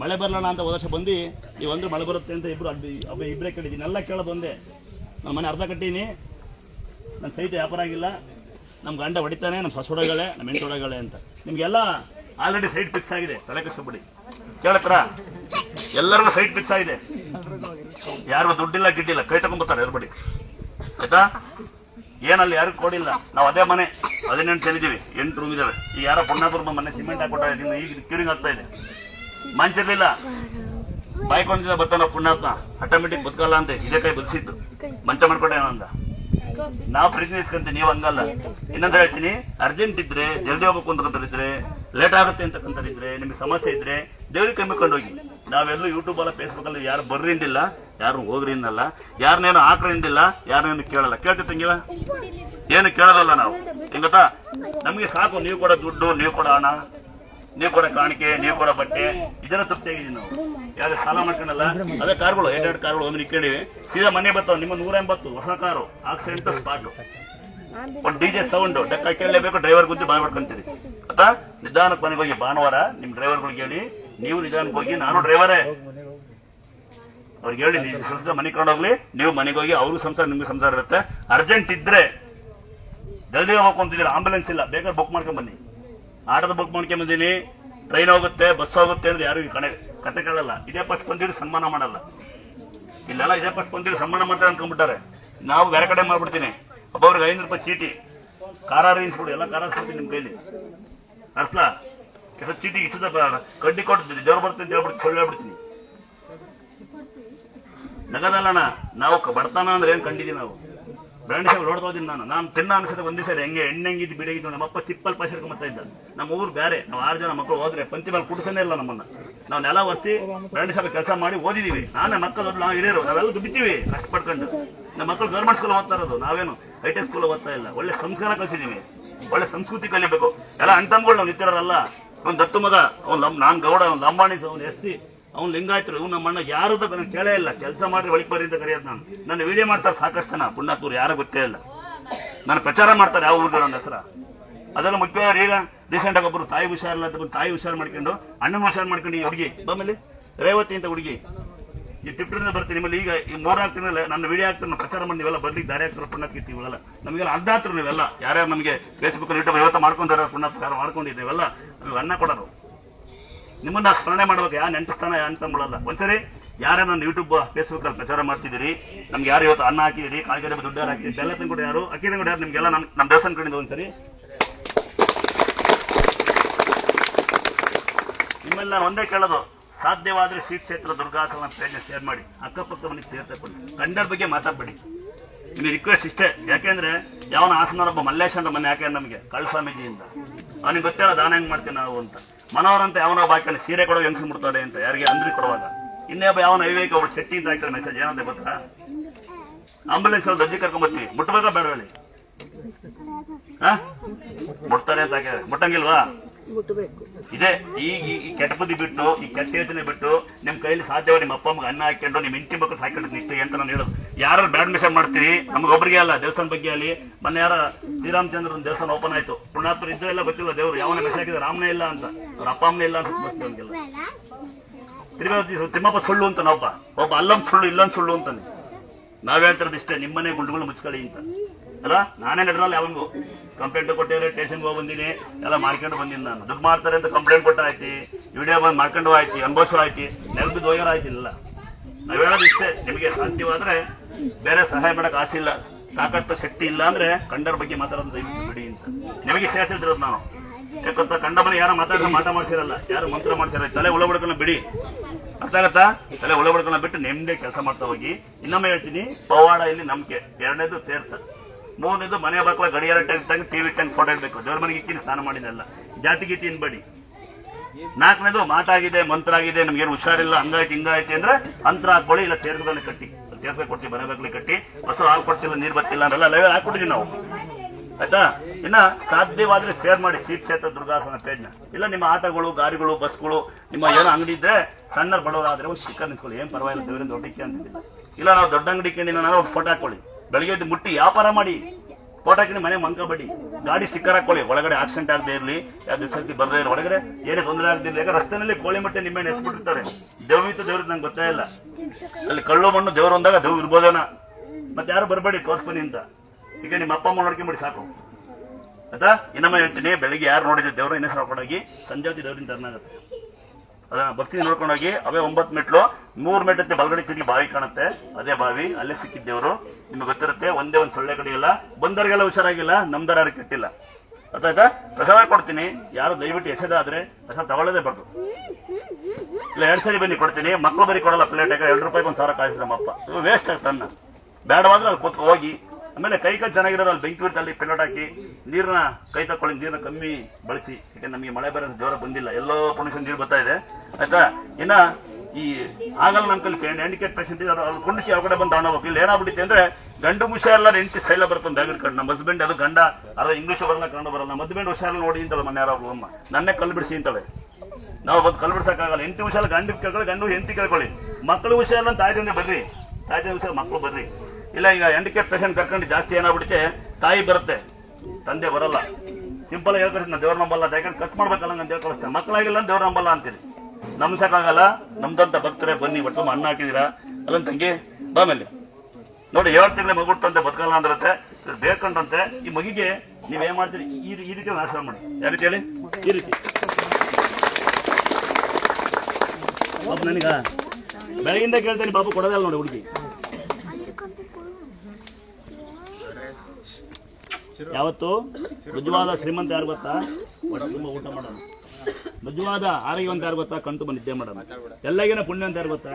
ಮಳೆ ಬರಲಣ ಅಂತ ಹೋದ ವರ್ಷ ಬಂದು, ನೀವು ಅಂದ್ರೆ ಮಳೆ ಬರುತ್ತೆ ಅಂತ ಇಬ್ಬರು ಅಡ್ಡಿ ಇಬ್ಬರೇ ಕೇಳಿದ್ದೀನಿ ಎಲ್ಲ ಕೇಳೋದು ಒಂದೇ. ನಮ್ಮ ಮನೆ ಅರ್ಧ ಕಟ್ಟೀನಿ. ನನ್ನ ಸಹಿತ ವ್ಯಾಪಾರ ಆಗಿಲ್ಲ. ನಮ್ಮ ಗಂಡ ಹೊಡಿತಾನೆ ನಮ್ಮ ಹೊಸೊಡಗಳೇ ನಮ್ಮ ಹೆಂಟೊಡಗಳೇ ಅಂತ. ನಿಮಗೆಲ್ಲ ಆಲ್ರೆಡಿ ಸೈಟ್ ಫಿಕ್ಸ್ ಆಗಿದೆ. ತಲೆ ಕಷ್ಟಪಡಿ ಕೇಳತ್ರ ಎಲ್ಲರಿಗೂ ಸೈಟ್ ಫಿಕ್ಸ್ ಆಗಿದೆ. ಯಾರಿಗೂ ದುಡ್ಡಿಲ್ಲ, ಗಿಡ್ಡಿಲ್ಲ, ಕೈ ತಗೊಂಡ್ಬರ್ತಾರೆ ಎರ್ಬಡಿ ಆಯ್ತಾ? ಏನಲ್ಲಿ ಯಾರಿಗೂ ಕೊಡಿಲ್ಲ. ನಾವು ಅದೇ ಮನೆ, ಹದಿನೆಂಟು ಇದೀವಿ, ಎಂಟು ರೂಮ್ ಇದಾವೆ. ಈಗ ಯಾರೋ ಪುಣ್ಯಾಪುರ ಮನೆ ಸಿಮೆಂಟ್ ಹಾಕೊಟ್ಟ ಈಗ ಕ್ಯೂರಿಂಗ್ ಆಗ್ತಾ ಇದೆ. ಮಂಚಿರ್ಲಿಲ್ಲ ಬಾಯ್ಕೊಂಡಿದ್ದ ಬರ್ತಾನ ಪುಣ್ಯಾತ್ಮ. ಆಟೋಮೆಟಿಕ್ ಬದುಕಲ್ಲ ಅಂತ ಇದೇ ಕೈ ಬದುಕಿದ್ದು ಮಂಚ ಮಾಡ್ಕೊಂಡೆ ಅಂತ ನಾವು ಪ್ರತಿನಿಧಿಸ್ಕೊಂತೀವಿ ನೀವು ಹಂಗಲ್ಲ. ಇನ್ನೊಂದು ಹೇಳ್ತೀನಿ ಅರ್ಜೆಂಟ್ ಇದ್ರೆ ಜಲ್ದಿ ಹೋಗ್ಬೇಕು ಇದ್ರೆ ಲೇಟ್ ಆಗುತ್ತೆ ಅಂತಕ್ಕಂಥದ್ದಿದ್ರೆ ನಿಮ್ಗೆ ಸಮಸ್ಯೆ ಇದ್ರೆ ದೇವ್ರಿಗೆ ಕಮ್ಮಿ ಹೋಗಿ. ನಾವೆಲ್ಲೂ ಯೂಟ್ಯೂಬ್ ಅಲ್ಲ ಫೇಸ್ಬುಕ್ ಅಲ್ಲಿ, ಯಾರು ಬರ್ರಿಂದಿಲ್ಲ, ಯಾರು ಹೋಗ್ರಿಂದಲ್ಲ ಯಾರನ್ನೇನು ಹಾಕ್ರಿಂದಿಲ್ಲ ಯಾರನ್ನೇನು ಕೇಳಲ್ಲ. ಕೇಳ್ತಿದ್ದಂಗಿಲ್ಲ ಏನು ಕೇಳೋದಲ್ಲ ನಾವು. ಗೊತ್ತಾ? ನಮಗೆ ಸಾಕು, ನೀವು ಕೂಡ ದುಡ್ಡು, ನೀವು ಕೂಡ ಹಣ, ನೀವು ಕೂಡ ಕಾಣಿಕೆ, ನೀವು ಕೂಡ ಬಟ್ಟೆ ಇದರ ತೃಪ್ತಿಯಾಗಿದ್ದೀವಿ ನಾವು. ಯಾರು ಸಾಲ ಮಾಡ್ಕೊಂಡಲ್ಲ, ಅದೇ ಕಾರ್ಗಳು, ಎರಡೆರಡು ಕಾರ್ಗಳು ಒಂದು ಇಟ್ಕೊಂಡಿವಿ ಸೀದಾ ಮನೆ ಬರ್ತಾವ ನಿಮ್ಮ ನೂರ ಎಂಬತ್ತು, ಹೊಸ ಕಾರು ಆಕ್ಸಿಡೆಂಟ್ ಸ್ಪಾಟ್ ಒಂದು ಡಿಜೆ ಸೌಂಡ್. ಡೆಕ್ಕ ಕೇಳಲೇಬೇಕು, ಡ್ರೈವರ್ ಗುದ್ದು ಬಾಯ್ ಮಾಡ್ಕೊಂತೀರಿ. ಆಯ್ತಾ? ನಿಧಾನಕ್ಕೆ ಮನೆಗೆ ಹೋಗಿ ಭಾನುವಾರ, ನಿಮ್ ಡ್ರೈವರ್ಗಳಿಗೆ ಹೇಳಿ. ನೀವು ನಿಧಾನಕ್ಕೆ ಹೋಗಿ, ನಾನು ಡ್ರೈವರೇ. ಅವ್ರಿಗೆ ಹೇಳಿ, ನೀವು ಸ್ವಲ್ಪ ಮನೆ ಹೋಗ್ಲಿ. ನೀವು ಮನೆಗೆ ಹೋಗಿ, ಅವ್ರಿಗೂ ಸಂಸಾರ, ನಿಮ್ಗೆ ಸಂಸಾರ ಇರುತ್ತೆ. ಅರ್ಜೆಂಟ್ ಇದ್ರೆ ಜಲ್ದಿ ಹೋಗ್ಬೇಕು ಅಂತಿದ್ದೀರಾ? ಆಂಬುಲೆನ್ಸ್ ಇಲ್ಲ. ಬೇಕಾದ್ರೆ ಬುಕ್ ಮಾಡ್ಕೊಂಡ್ ಬನ್ನಿ. ಆಟೋದ ಬುಕ್ ಮಾಡ್ಕೊಂಡ್ ಬಂದೀನಿ. ಟ್ರೈನ್ ಹೋಗುತ್ತೆ ಬಸ್ ಹೋಗುತ್ತೆ ಅಂದ್ರೆ ಯಾರು ಕಣೆ, ಕತೆ ಕೇಳಲ್ಲ. ಇದೇ ಫಸ್ಟ್ ಬಂದಿರಿ ಸನ್ಮಾನ ಮಾಡಲ್ಲ. ಇಲ್ಲೆಲ್ಲ ಇದೇ ಫಸ್ಟ್ ಬಂದಿರಿ ಸನ್ಮಾನ ಮಾಡ್ತಾರೆ ಅನ್ಕೊಂಡ್ಬಿಟ್ಟಾರೆ ನಾವು ಬೇರೆ ಕಡೆ ಮಾಡ್ಬಿಡ್ತೀನಿ. ಒಬ್ಬೊಬ್ರಿಗೆ ಐನೂರು ರೂಪಾಯಿ ಚೀಟಿ, ಖಾರ ಅರೇಂಜ್ ಕೊಡಿ, ಎಲ್ಲ ಖಾರ ಕೊಡ್ತೀನಿ ನಿಮ್ಮ ಕೈಲಿ. ಅರ್ಸ್ಲಾ? ಕೆಸ ಚೀಟಿ ಇಷ್ಟದ ಕಡ್ಡಿ ಕೊಡ್ತೀನಿ ಜೋರ್ ಬರ್ತಂತ ಬಿಡ್ತೀನಿ ಕೊಳ್ಳೆ ಬಿಡ್ತೀನಿ ನಗದಲ್ಲಣ್ಣ, ನಾವು ಬಡತನ ಅಂದ್ರೆ ಏನ್ ಕಂಡಿದ್ದೀವಿ ನಾವು? ಬ್ರಾಂಡ್ ಶಾಪ್ ನೋಡ್ಕೋದಿಲ್ಲ ನಾನು. ನಾನು ತಿನ್ನ ಅನ್ಸುತ್ತೆ ಒಂದೇ ಸರಿ, ಹೆಂಗೆ ಎಣ್ಣೆ ಹೆಂಗಿದ್ದು ಬಿಡಗಿದ್ದು ನಮ್ಮಪ್ಪ ತಿಪ್ಪಲ್ ಪಾಸ್ ಹಿಡ್ಕೊಂಬತ್ತಾ ಇದ್ದ. ನಮ್ಮ ಊರು ಬೇರೆ, ನಾವು ಆರು ಜನ ಮಕ್ಕಳು ಹೋದ್ರೆ ಪಂಚಿ ಮೇಲೆ ಕುಡ್ಸನೇ ಇಲ್ಲ ನಮ್ಮನ್ನ. ನಾವು ನೆಲ ಒತ್ತಿ ಬ್ರಾಂಡ್ ಶಾಪ್ ಕೆಲಸ ಮಾಡಿ ಓದಿದೀವಿ. ನಾನೇ ಮಕ್ಕಳು ನಾವು ಹಿರಿಯರು, ನಾವೆಲ್ಲ ದುಡಿತೀವಿ ಕಷ್ಟಪಡ್ಕೊಂಡು. ನಮ್ಮ ಮಕ್ಕಳು ಗೌರ್ಮೆಂಟ್ ಸ್ಕೂಲ್ ಓದ್ತಾ ಇರೋದು, ನಾವೇನು ಟಿ ಸ್ಕೂಲ್ ಓದ್ತಾ ಇಲ್ಲ. ಒಳ್ಳೆ ಸಂಸ್ಕಾರ ಕಲಿಸಿದೀವಿ. ಒಳ್ಳೆ ಸಂಸ್ಕೃತಿ ಕಲಿಬೇಕು. ಎಲ್ಲ ಅಣ್ತಂಗಳು ನಾವು ನಿಂತಿರೋರಲ್ಲ ಅವ್ನು ದತ್ತು ಮಗ, ಅವ್ನು ನಾನ್ ಗೌಡ, ಅವ್ನು ಲಂಬಾಣಿ ಅವ್ನು ಎಸ್ತಿ ಅವ್ನು ಲಿಂಗಾಯತರು, ಇವ್ನು ನಮ್ಮ ಅಣ್ಣ ಯಾರು ನನಗೆ ಕೇಳೇ ಇಲ್ಲ. ಕೆಲಸ ಮಾಡಿ ಒಳಗೆ ಬರೀ ಅಂತ ಕರೆಯೋದು ನಾನು. ನನ್ನ ವಿಡಿಯೋ ಮಾಡ್ತಾರೆ ಸಾಕಷ್ಟು ಜನ. ಪುಣ್ಯಾತೂರು ಯಾರು ಗೊತ್ತೇ ಇಲ್ಲ. ನಾನು ಪ್ರಚಾರ ಮಾಡ್ತಾರೆ ಯಾವ ಊರು ನನ್ನ ಹತ್ರ. ಅದೆಲ್ಲ ಮುಖ್ಯವಾಗಿ ಈಗ ರೀಸೆಂಟ್ ಆಗಿ ಒಬ್ಬರು ತಾಯಿ ಹುಷಾರಿಲ್ಲ ಅಂತ ತಾಯಿ ಹುಷಾರು ಮಾಡ್ಕೊಂಡು, ಅಣ್ಣನ ಹುಷಾರು ಮಾಡ್ಕೊಂಡು ಈ ಹುಡುಗಿ ಬಂದ್ಮೇಲೆ ರೇವತಿ ಅಂತ ಹುಡುಗಿ ಈ ಟಿಪ್ಟರ್ನ ಬರ್ತೀನಿ, ನಿಮ್ಮಲ್ಲಿ ಈಗ ಈ ಮೂರ್ನಾಲ್ಕು ನನ್ನ ವಿಡಿಯೋ ಆಗ್ತಾರೆ ಪ್ರಚಾರ ಮಾಡಿ ನೀವೆಲ್ಲ ಬರ್ಲಿಕ್ಕೆ ದಾರಿ ಆಗ್ತಾರೆ ಪುಣ್ಯಕ್ಕೆ ಇವೆಲ್ಲ ನಮಗೆಲ್ಲ ಅರ್ಧಾತ್ರು ನೀವೆಲ್ಲ. ಯಾರ್ಯಾರು ನಮಗೆ ಫೇಸ್ಬುಕ್ ಯೂಟ್ಯೂಬ್ ಇವತ್ತು ಮಾಡ್ಕೊಂಡಾರ ಪುಣ್ಯ ಪ್ರಚಾರ ಮಾಡ್ಕೊಂಡಿದ್ದೇವೆಲ್ಲ ನೀವು ಅನ್ನ ಕೊಡೋರು. ನಿಮ್ಮನ್ನ ಸ್ಮರಣೆ ಮಾಡ್ಬೇಕು, ಯಾ ನೆಂಟಸ್ಥಾನ ಯಾ ಅಂತ ಬಿಡಲ್ಲ ಒಂದ್ಸರಿ ಯಾರೇ ನನ್ನ ಯೂಟ್ಯೂಬ್ ಫೇಸ್ಬುಕ್ ಅಲ್ಲಿ ಪ್ರಚಾರ ಮಾಡ್ತಿದ್ದೀರಿ, ನಮ್ಗೆ ಯಾರು ಇವತ್ತು ಅನ್ನ ಹಾಕಿದಿರಿ ಕಾಲ್ಗಡೆ ದುಡ್ಡು ಯಾರು ಹಾಕಿದ್ರಿ ಬೆಲ್ಲ ತಂದ್ಕೊಡು ಯಾರು, ಅಕ್ಕಿ ತಂದ್ಕೊಡು ಯಾರು, ನಿಮ್ಗೆಲ್ಲ ನಮ್ಮ ನಮ್ಮ ದೇವಸ್ಥಾನ ಕಡೆಯಿಂದ ಒಂದ್ಸರಿ. ನಿಮ್ಮೆಲ್ಲ ಒಂದೇ ಕೇಳೋದು. ಸಾಧ್ಯವಾದ್ರೆ ಶ್ರೀ ಕ್ಷೇತ್ರ ದುರ್ಗಾಸನ ಪೇಜ್ನ ಶೇರ್ ಮಾಡಿ. ಅಕ್ಕಪಕ್ಕ ಮನೆಗೆ ಸೇರ್ತಾ ತಗೊಂಡು ಬಗ್ಗೆ ಮಾತಾಡ್ಬೇಡಿ. ನಿಮಗೆ ರಿಕ್ವೆಸ್ಟ್ ಇಷ್ಟೇ. ಯಾಕೆಂದ್ರೆ ಯಾವನ ಹಾಸನೊಬ್ಬ ಮಲ್ಲೇಶ್ ಅಂತ ಮನೆ ಯಾಕೆ ನಮಗೆ? ಕಳ್ಸ್ವಾಮೀಜಿಯಿಂದ ಅವನಿಗೆ ಗೊತ್ತಿಲ್ಲ ದಾನ ಹೆಂಗ್ ಮಾಡ್ತೀನಿ ನಾವು ಅಂತ. ಮನೋರಂತ ಯಾವನ ಬಾಕಿಯಲ್ಲಿ ಸೀರೆ ಕೊಡೋ ಹೆಂಗ್ಸ್ ಮುಡ್ತಾರೆ ಅಂತ ಯಾರಿಗೆ ಅಂದ್ರಿ ಕೊಡುವಾಗ. ಇನ್ನೇ ಒಬ್ಬ ಯಾವನ ವಿವೇಕ ಒಬ್ಬ ಶೆಟ್ಟಿ ಅಂತ ಹಾಕಿದ್ರೆ ಮೆಸೇಜ್ ಏನಂತ ಗೊತ್ತಾ? ಆಂಬುಲೆನ್ಸ್ ಅಲ್ಲಿ ದಜ್ಜಿ ಕರ್ಕೊಂಡ್ ಬರ್ತೀವಿ. ಮುಟ್ಬೇಕಾ ಬೇಡ ಹೇಳಿ ಹಾ? ಮುಟ್ತಾರೆ ಅಂತ ಹಾಕಿದ್ರೆ ಮುಟ್ಟಂಗಿಲ್ವಾ? ಇದೆ ಈಗ ಈ- ಕೆಟ್ಟ ಬುದ್ಧಿ ಬಿಟ್ಟು, ಈ ಕೆಟ್ಟ ಯೋಚನೆ ಬಿಟ್ಟು ನಿಮ್ ಕೈಲಿ ಸಾಧ್ಯವ ನಿಮ್ಮ ಅಪ್ಪ ಅಮ್ಮಗೆ ಅನ್ನ ಹಾಕೊಂಡು ನಿಮ್ ಇಂಟಿ ಮಕ್ಕಳು ಸಾಕೊಂಡು ನಿಷ್ಠೆ ಅಂತ ನಾನು ಹೇಳೋದು. ಯಾರು ಬ್ಯಾಡ್ ಮಿಷನ್ ಮಾಡ್ತೀರಿ, ನಮಗೊಬ್ಬರಿಗೆ ಅಲ್ಲ ದೇವಸ್ಥಾನ ಬಗ್ಗೆ ಅಲ್ಲಿ. ಮೊನ್ನೆ ಯಾರ ಶ್ರೀರಾಮಚಂದ್ರನ ದೇವಸ್ಥಾನ ಓಪನ್ ಆಯ್ತು. ಪುಣ್ಯಾತ್ಮರು ಇದ್ದು ಎಲ್ಲ ಗೊತ್ತಿಲ್ಲ, ದೇವರು ಯಾವನ ಮೆಸೇಜ್ ಹಾಕಿದ್ರೆ ರಾಮನೇ ಇಲ್ಲ ಅಂತ. ಅವ್ರ ಅಪ್ಪ ಅಮ್ಮನೇ ಇಲ್ಲ ಅಂತ ಗೊತ್ತಿಲ್ಲ ತಿಮ್ಮಪ್ಪ ಸುಳ್ಳು ಅಂತ ಒಬ್ಬ ಒಬ್ಬ ಅಲ್ಲೊಂದು ಸುಳ್ಳು, ಇಲ್ಲೊಂದು ಸುಳ್ಳು ಅಂತಾನೆ. ನಾವ್ ಹೇಳ್ತಿರೋದು ಇಷ್ಟೇ, ನಿಮ್ಮನೆ ಗುಂಡುಗಳು ಮುಚ್ಕೊಳ್ಳಿ ಅಂತ. ಅಲ್ಲ, ನಾನೇ ನಡ್ರಲ್ಲ ಯಾವನ್ಗೂ ಕಂಪ್ಲೇಂಟ್ ಕೊಟ್ಟಿದ್ರೆ ಸ್ಟೇಷನ್ಗೆ ಹೋಗಿ ಬಂದೀನಿ ಎಲ್ಲ ಮಾಡ್ಕೊಂಡು ಬಂದಿನಿ ನಾನು. ದುಡ್ಡು ಮಾಡ್ತಾರೆ ಅಂತ ಕಂಪ್ಲೇಂಟ್ ಕೊಟ್ಟ ಆಯ್ತಿ ವಿಡಿಯೋ ಬಂದು ಮಾಡ್ಕೊಂಡು ಆಯ್ತಿ ಅನುಭವಿಸೋ ಆಯ್ತು ನೆಲದ ದೋಯೋರು ಆಯ್ತಿಲ್ಲ ನಾವು ಹೇಳೋದು ಇಷ್ಟೇ, ನಿಮಗೆ ಸಾಧ್ಯವಾದ್ರೆ ಬೇರೆ ಸಹಾಯ ಮಾಡಕ್ ಆಸೆ ಇಲ್ಲ. ಸಾಕಷ್ಟು ಶಕ್ತಿ ಇಲ್ಲ ಅಂದ್ರೆ ಕಂಡರ ಬಗ್ಗೆ ಮಾತಾಡೋದು ಬಿಡಿ ಅಂತ. ನಿಮಗೆ ಇಷ್ಟ ಹೇಳ್ತಿರೋದು ನಾನು. ಯಾಕಂತ ಕಂಡ ಮನೆ ಯಾರು ಮಾತಾಡಿದ್ರೆ ಮಾತಾ ಮಾಡ್ತಿರಲ್ಲ ಯಾರು ಮಂತ್ರ ಮಾಡ್ತಿರಲ್ಲ ತಲೆ ಬಿಡ್ಕೊಂಡು ಬಿಡಿ. ಅರ್ಥ ಆಗತ್ತಾ? ತಲೆ ಬಿಡ್ಕೊಂಡು ಬಿಟ್ಟು ನೆಮ್ಮದಿ ಕೆಲಸ ಮಾಡ್ತಾ ಹೋಗಿ. ಇನ್ನೊಮ್ಮೆ ಹೇಳ್ತೀನಿ, ಪವಾಡ ಇಲ್ಲಿ ನಂಬಿಕೆ. ಎರಡನೇದು ತೀರ್ಥ. ಮೂರನೇದು ಮನೆ ಬಾಕ್ಲ ಗಡಿಯಾರ ಟೈಮ್ ತಂಗ್ ಟಿವಿ ಟ್ಯಾಂಕ್ ಫೋಟೋ ಇಡಬೇಕು. ದೇವ್ರ ಮನೆಗೆ ಇಕ್ಕಿನ ಸ್ನಾನ ಮಾಡಿದಲ್ಲ. ಜಾತಿ ಗೀತಿ ಇನ್ಬೇಡಿ ನಾಲ್ಕನೇದು ಮಾತಾಗಿದೆ ಮಂತ್ರ ಆಗಿದೆ ನಮ್ಗೇನು ಹುಷಾರಿಲ್ಲ, ಹಂಗಾಯ್ತು, ಹಿಂಗಾಯ್ತು ಅಂದ್ರೆ ಅಂತರ ಹಾಕೊಳ್ಳಿ ಇಲ್ಲ ತೇರ್ಗದಲ್ಲಿ ಕಟ್ಟಿ. ತೇರ್ಗ ಕೊಡ್ತೀವಿ, ಮನೆ ಬಾಕ್ಲಿ ಕಟ್ಟಿ. ಹಸು ಹಾಲು ಕೊಡ್ತಿಲ್ಲ ನೀರು ಬರ್ತಿಲ್ಲ ಅಂದ್ರಲ್ಲ ಲೈವ್ ಹಾಕೊಟ್ಟಿದ್ವಿ ನಾವು. ಆಯ್ತಾ? ಇನ್ನ ಸಾಧ್ಯವಾದ್ರೆ ಶೇರ್ ಮಾಡಿ ಶ್ರೀ ಕ್ಷೇತ್ರ ದುರ್ಗಾಸನ ಪೇಜ್ನ ಇಲ್ಲ ನಿಮ್ಮ ಆಟೋಗಳು, ಗಾಡಿಗಳು ಬಸ್ಗಳು ನಿಮ್ಮ ಏನೋ ಅಂಗಡಿ ಇದ್ರೆ ಸಣ್ಣ ಬಡವರಾದ್ರೆ ಒಂದು ಸ್ಟಿಕ್ಕರ್ ನಿಂತ್ಕೊಳ್ಳಿ. ಏನ್ ಪರವಾಗಿಲ್ಲ, ದೇವರಿಂದ ದೊಡ್ಡಕ್ಕೆ ಅಂತ ಇಲ್ಲ ನಾವು ದೊಡ್ಡ ಅಂಗಡಿ ಕೇಳಿ ನಾವು ಫೋಟೋ ಹಾಕೊಳ್ಳಿ ಬೆಳಿಗ್ಗೆ ಎದ್ದು ಮುಟ್ಟಿ ವ್ಯಾಪಾರ ಮಾಡಿ. ಪೋಟಾಕಿನ ಮನೆ ಮಂಕಬೇಡಿ ಗಾಡಿ ಸ್ಟಿಕ್ಕರ್ ಹಾಕೊಳ್ಳಿ. ಒಳಗಡೆ ಆಕ್ಸಿಡೆಂಟ್ ಆಗದೆ ಇರಲಿ ಯಾವ್ದು ಸರ್ತಿ ಬರದೇ ಇರಲಿ. ಒಳಗಡೆ ಏನೇ ತೊಂದರೆ ಆಗದಿರಲಿ ಈಗ ರಸ್ತೆಯಲ್ಲಿ ಕೋಳಿ ಮಟ್ಟೆ ನಿಮ್ಮನ್ನ ಎತ್ಬಿಟ್ಟಿರ್ತಾರೆ. ದೇವಿತ್ತು ದೇವ್ರದ್ದು ನಂಗೆ ಗೊತ್ತೇ ಇಲ್ಲ. ಅಲ್ಲಿ ಕಳ್ಳು ಮಣ್ಣು ದೇವ್ರು ಅಂದಾಗ ದೇವ್ ಇರ್ಬೋದೇನ ಮತ್ತೆ ಯಾರು ಬರಬೇಡಿ ತೋರ್ಸ್ಬನ್ನಿ ಅಂತ. ಈಗ ನಿಮ್ಮ ಅಪ್ಪ ಅಮ್ಮ ನೋಡ್ಕೊಂಬಿಡಿ ಸಾಕು. ಆಯ್ತಾ? ಇನ್ನೊಮ್ಮೆ ಹೇಳ್ತೀನಿ, ಬೆಳಿಗ್ಗೆ ಯಾರು ನೋಡಿದ್ರೆ ದೇವ್ರ ಇನ್ನೇ ಸಾಕೊಂಡೋಗಿ ಸಂಜೆ ದೇವ್ರಿಂದ ತರ್ನಾಗತ್ತೆ. ಬರ್ತೀನಿ ನೋಡ್ಕೊಂಡೋಗಿ. ಅವೇ ಒಂಬತ್ತು ಮೆಟ್ಲು. ನೂರ್ ಮೆಟ್ಟತ್ತೆ ಬಲಗಡೆ ತಿರುಗಿ ಬಾವಿ ಕಾಣುತ್ತೆ. ಅದೇ ಬಾವಿ, ಅಲ್ಲೇ ಸಿಕ್ಕಿದ್ದೇವ್ರು. ನಿಮ್ಗೆ ಗೊತ್ತಿರುತ್ತೆ, ಒಂದೇ ಒಂದು ಸೊಳ್ಳೆ ಕಡಿಯಲ್ಲ. ಬಂದವರಿಗೆಲ್ಲ ಹುಷಾರಾಗಿಲ್ಲ ನಮ್ದರ ಯಾರು ಕೆಟ್ಟಿಲ್ಲ. ಅದಾಯ್ತಾ ಪ್ರಸಾದ ಕೊಡ್ತೀನಿ. ಯಾರು ದಯವಿಟ್ಟು ಎಸೆದಾದ್ರೆ ಪ್ರಸಾದ ತಗೊಳ್ಳೋದೇ ಬರ್ದು. ಇಲ್ಲ, ಎರಡ್ ಸರಿ ಬನ್ನಿ, ಕೊಡ್ತೀನಿ. ಮಕ್ಕಳು ಬರೀ ಕೊಡಲ್ಲ ಪ್ಲೇಟ್ ಎರಡು ರೂಪಾಯಿಗೆ ಒಂದು ಸಾವಿರ ಕಾಯಿಸಿ ನಮ್ಮಪ್ಪ ವೇಸ್ಟ್ ಆಗ್ತಾನ ಬೇಡವಾದ್ರೆ ಅಲ್ಲಿ ಕೂತ್ಕೊ ಹೋಗಿ. ಆಮೇಲೆ ಕೈ ಚೆನ್ನಾಗಿರೋ ಅಲ್ಲಿ ಅಲ್ಲಿ ಪೆಲ್ಲೋಟ್ ಹಾಕಿ ನೀರನ್ನ ಕೈ ತಕೊಳ್ಳಿ ನೀರನ್ನ ಕಮ್ಮಿ ಬಳಸಿ. ಯಾಕಂದ್ರೆ ನಮಗೆ ಮಳೆ ಬರೋ ಜೋರ ಬಂದಿಲ್ಲ. ಎಲ್ಲೋ ಪುಣಿಸ ನೀರು ಬರ್ತಾ ಇದೆ. ಆಯ್ತಾ? ಇನ್ನ ಈ ಆಗಲ್ಲ ನಮ್ಮ ಕಲಿ ಹ್ಯಾಂಡಿಕ್ಯಾಪ್ ಪೇಷಂಟ್ ಇದ್ದಾರೆ ಅವ್ರು ಕುಂಡಿಸಿ ಯಾವ ಕಡೆ ಬಂದು ಇಲ್ಲಿ ಏನಾಗ್ಬಿಟ್ಟಿದೆ ಅಂದ್ರೆ ಗಂಡು ಹುಷಾರಲ್ಲ ಹೆಂಡತಿ ಸೈಲ ಬರ್ತಂದ್ ಬ್ಯಾಗ್ ಕಡೆ ನಮ್ಮ ಹಸ್ಬೆಂಡ್ ಅದು ಗಂಡ ಅದ ಇಂಗ್ಲೀಷ್ ಬರಲ್ಲ ಕನ್ನಡ ಬರಲ್ಲ. ನಮ್ಮ ಹಸ್ಬೆಂಡ್ ಹುಷಾರಲ್ಲಿ ನೋಡಿ ಅಂತಲ್ಲ ಮನೆ ಯಾರು ಅಮ್ಮ. ನನ್ನೇ ಕಲ್ಲು ಬಿಡಿಸಿ ಅಂತಳೆ ನಾವು ಬಂದು ಕಲ್ಲು ಬಿಡ್ಸಕ್ಕಾಗಲ್ಲ. ಹೆಂಡತಿ ಹುಷಾರ ಗಂಡು ಕೇಳ್ಕೊಳ್ಳಿ, ಗಂಡು ಹೆಂಡತಿ ಕೇಳ್ಕೊಳ್ಳಿ. ಮಕ್ಕಳು ಹುಷಾರಲ್ಲ ಅಂತ ತಾಯಿ ಬರ್ರಿ. ತಾಯಿ ಹುಷಾರ ಮಕ್ಕಳು ಬರ್ರಿ. ಇಲ್ಲ, ಈಗ ಹ್ಯಾಂಡಿಕ್ಯಾಪ್ ಪೇಷಂಟ್ ಕರ್ಕೊಂಡು ಜಾಸ್ತಿ ಏನಾಗ್ಬಿಡುತ್ತೆ, ತಾಯಿ ಬರುತ್ತೆ. ತಂದೆ ಬರಲ್ಲ. ಸಿಂಪಲ್ ಹೇಳ್ಕೊಳ್ತೀನಿ ನಾನು ದೇವ್ರ ನಂಬಲ್ಲ. ಯಾಕಂದ್ರೆ ಖರ್ಚು ಮಾಡ್ಬೇಕಲ್ಲ ಅಂತ ಕಳಿಸ್ತೇನೆ ಮಕ್ಕಳಾಗಿಲ್ಲ ದೇವ್ರ ನಂಬಲ್ಲ ಅಂತೀರಿ ನಮ್ಸಕ್ಕಾಗಲ್ಲ ನಮ್ದಂತ ಭಕ್ತರೇ, ಬನ್ನಿ ಒಟ್ಟು ಅನ್ನ ಹಾಕಿದೀರಾ? ಅಲ್ಲ ತಂಗಿ ಬಾಮೇಲೆ ನೋಡಿ, ಏಳು ತಿಂಗಳ ಮಗು ತಂದೆ ಬದುಕಲ್ಲ ಅಂದ್ರತ್ತೆ ಬೇಕಂದಂತೆ ಈ ಮಗಿಗೆ ನೀವೇನ್ ಮಾಡ್ತೀರಿ? ಈ ರೀತಿ ನಾಶ ಮಾಡಿ. ಯಾವ ರೀತಿ ಹೇಳಿ? ಈ ರೀತಿ. ನನಗ? ಬೆಳಗಿಂದ ಕೇಳ್ತೇನೆ ಬಾಬು ಕೊಡೋದಲ್ಲ ನೋಡಿ ಹುಡುಗಿ. ಯಾವತ್ತು? ನಿಜವಾದ ಶ್ರೀಮಂತ ಯಾರು ಗೊತ್ತಾ? ತುಂಬಾ ಊಟ ಮಾಡೋಣ ನಿಜವಾದ ಆರೋಗ್ಯವಂತ ಯಾರು ಗೊತ್ತಾ? ಕಂತು ಬಂದು ನಿದ್ದೆ ಮಾಡೋಣ ಎಲ್ಲಗಿನ ಪುಣ್ಯ ಅಂತ ಯಾರು ಗೊತ್ತಾ?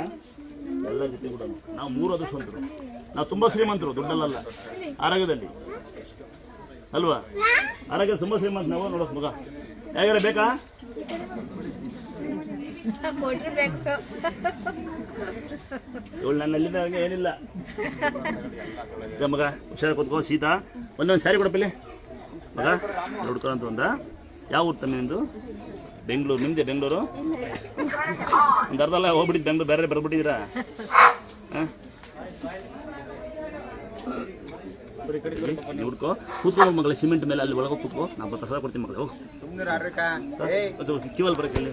ಎಲ್ಲ ಜೊತೆ ಬಿಡೋಣ ನಾವು ಮೂರು ಅದೃಷ್ಟವಂತರು ನಾವು ತುಂಬಾ ಶ್ರೀಮಂತರು ದುಡ್ಡಲ್ಲ ಆರೋಗ್ಯದಲ್ಲಿ. ಅಲ್ವಾ? ಆರೋಗ್ಯ ತುಂಬಾ ಶ್ರೀಮಂತ. ನಾವು ನೋಡೋಕ್ ಮಗ. ಯಾವ್ಯಾರ ಬೇಕಾ? ಕೊಟ್ಟಿರ್ಬೇಕು ಇವಳು ನನ್ನಲ್ಲಿಂದ ಏನಿಲ್ಲ. ಈಗ ಮಗ ಹುಷಾರು ಕೂತ್ಕೋ ಸೀತಾ. ಒಂದೊಂದು ಸ್ಯಾರಿ ಕೊಡಪ್ಪಲ್ಲಿ. ಮಗ ನೋಡ್ಕೊ ಅಂತ ಒಂದ. ಯಾವ ಊರು ತಮ್ಮ ನಿಂದು ಬೆಂಗಳೂರು. ನಿಮ್ದೆ ಬೆಂಗಳೂರು? ಒಂದು ಅರ್ಧ ಎಲ್ಲ ಹೋಗ್ಬಿಟ್ಟಿದ್ದು ಬೆಂಗಳೂರು ಬೇರೆ ಬರ್ಬಿಟ್ಟಿದ್ದೀರಾ? ಹಾಂ? ನೋಡ್ಕೋ. ಕೂತ್ಕೋ ಮಗಳ ಸಿಮೆಂಟ್ ಮೇಲೆ ಅಲ್ಲಿ ಒಳಗೆ ಕೂತ್ಕೋ. ನಾವು ಪ್ರಸಾದ ಕೊಡ್ತೀನಿ ಮಗಳು ಹೋಗು. ಕಿವಲ್ ಬರಕ್ಕೆ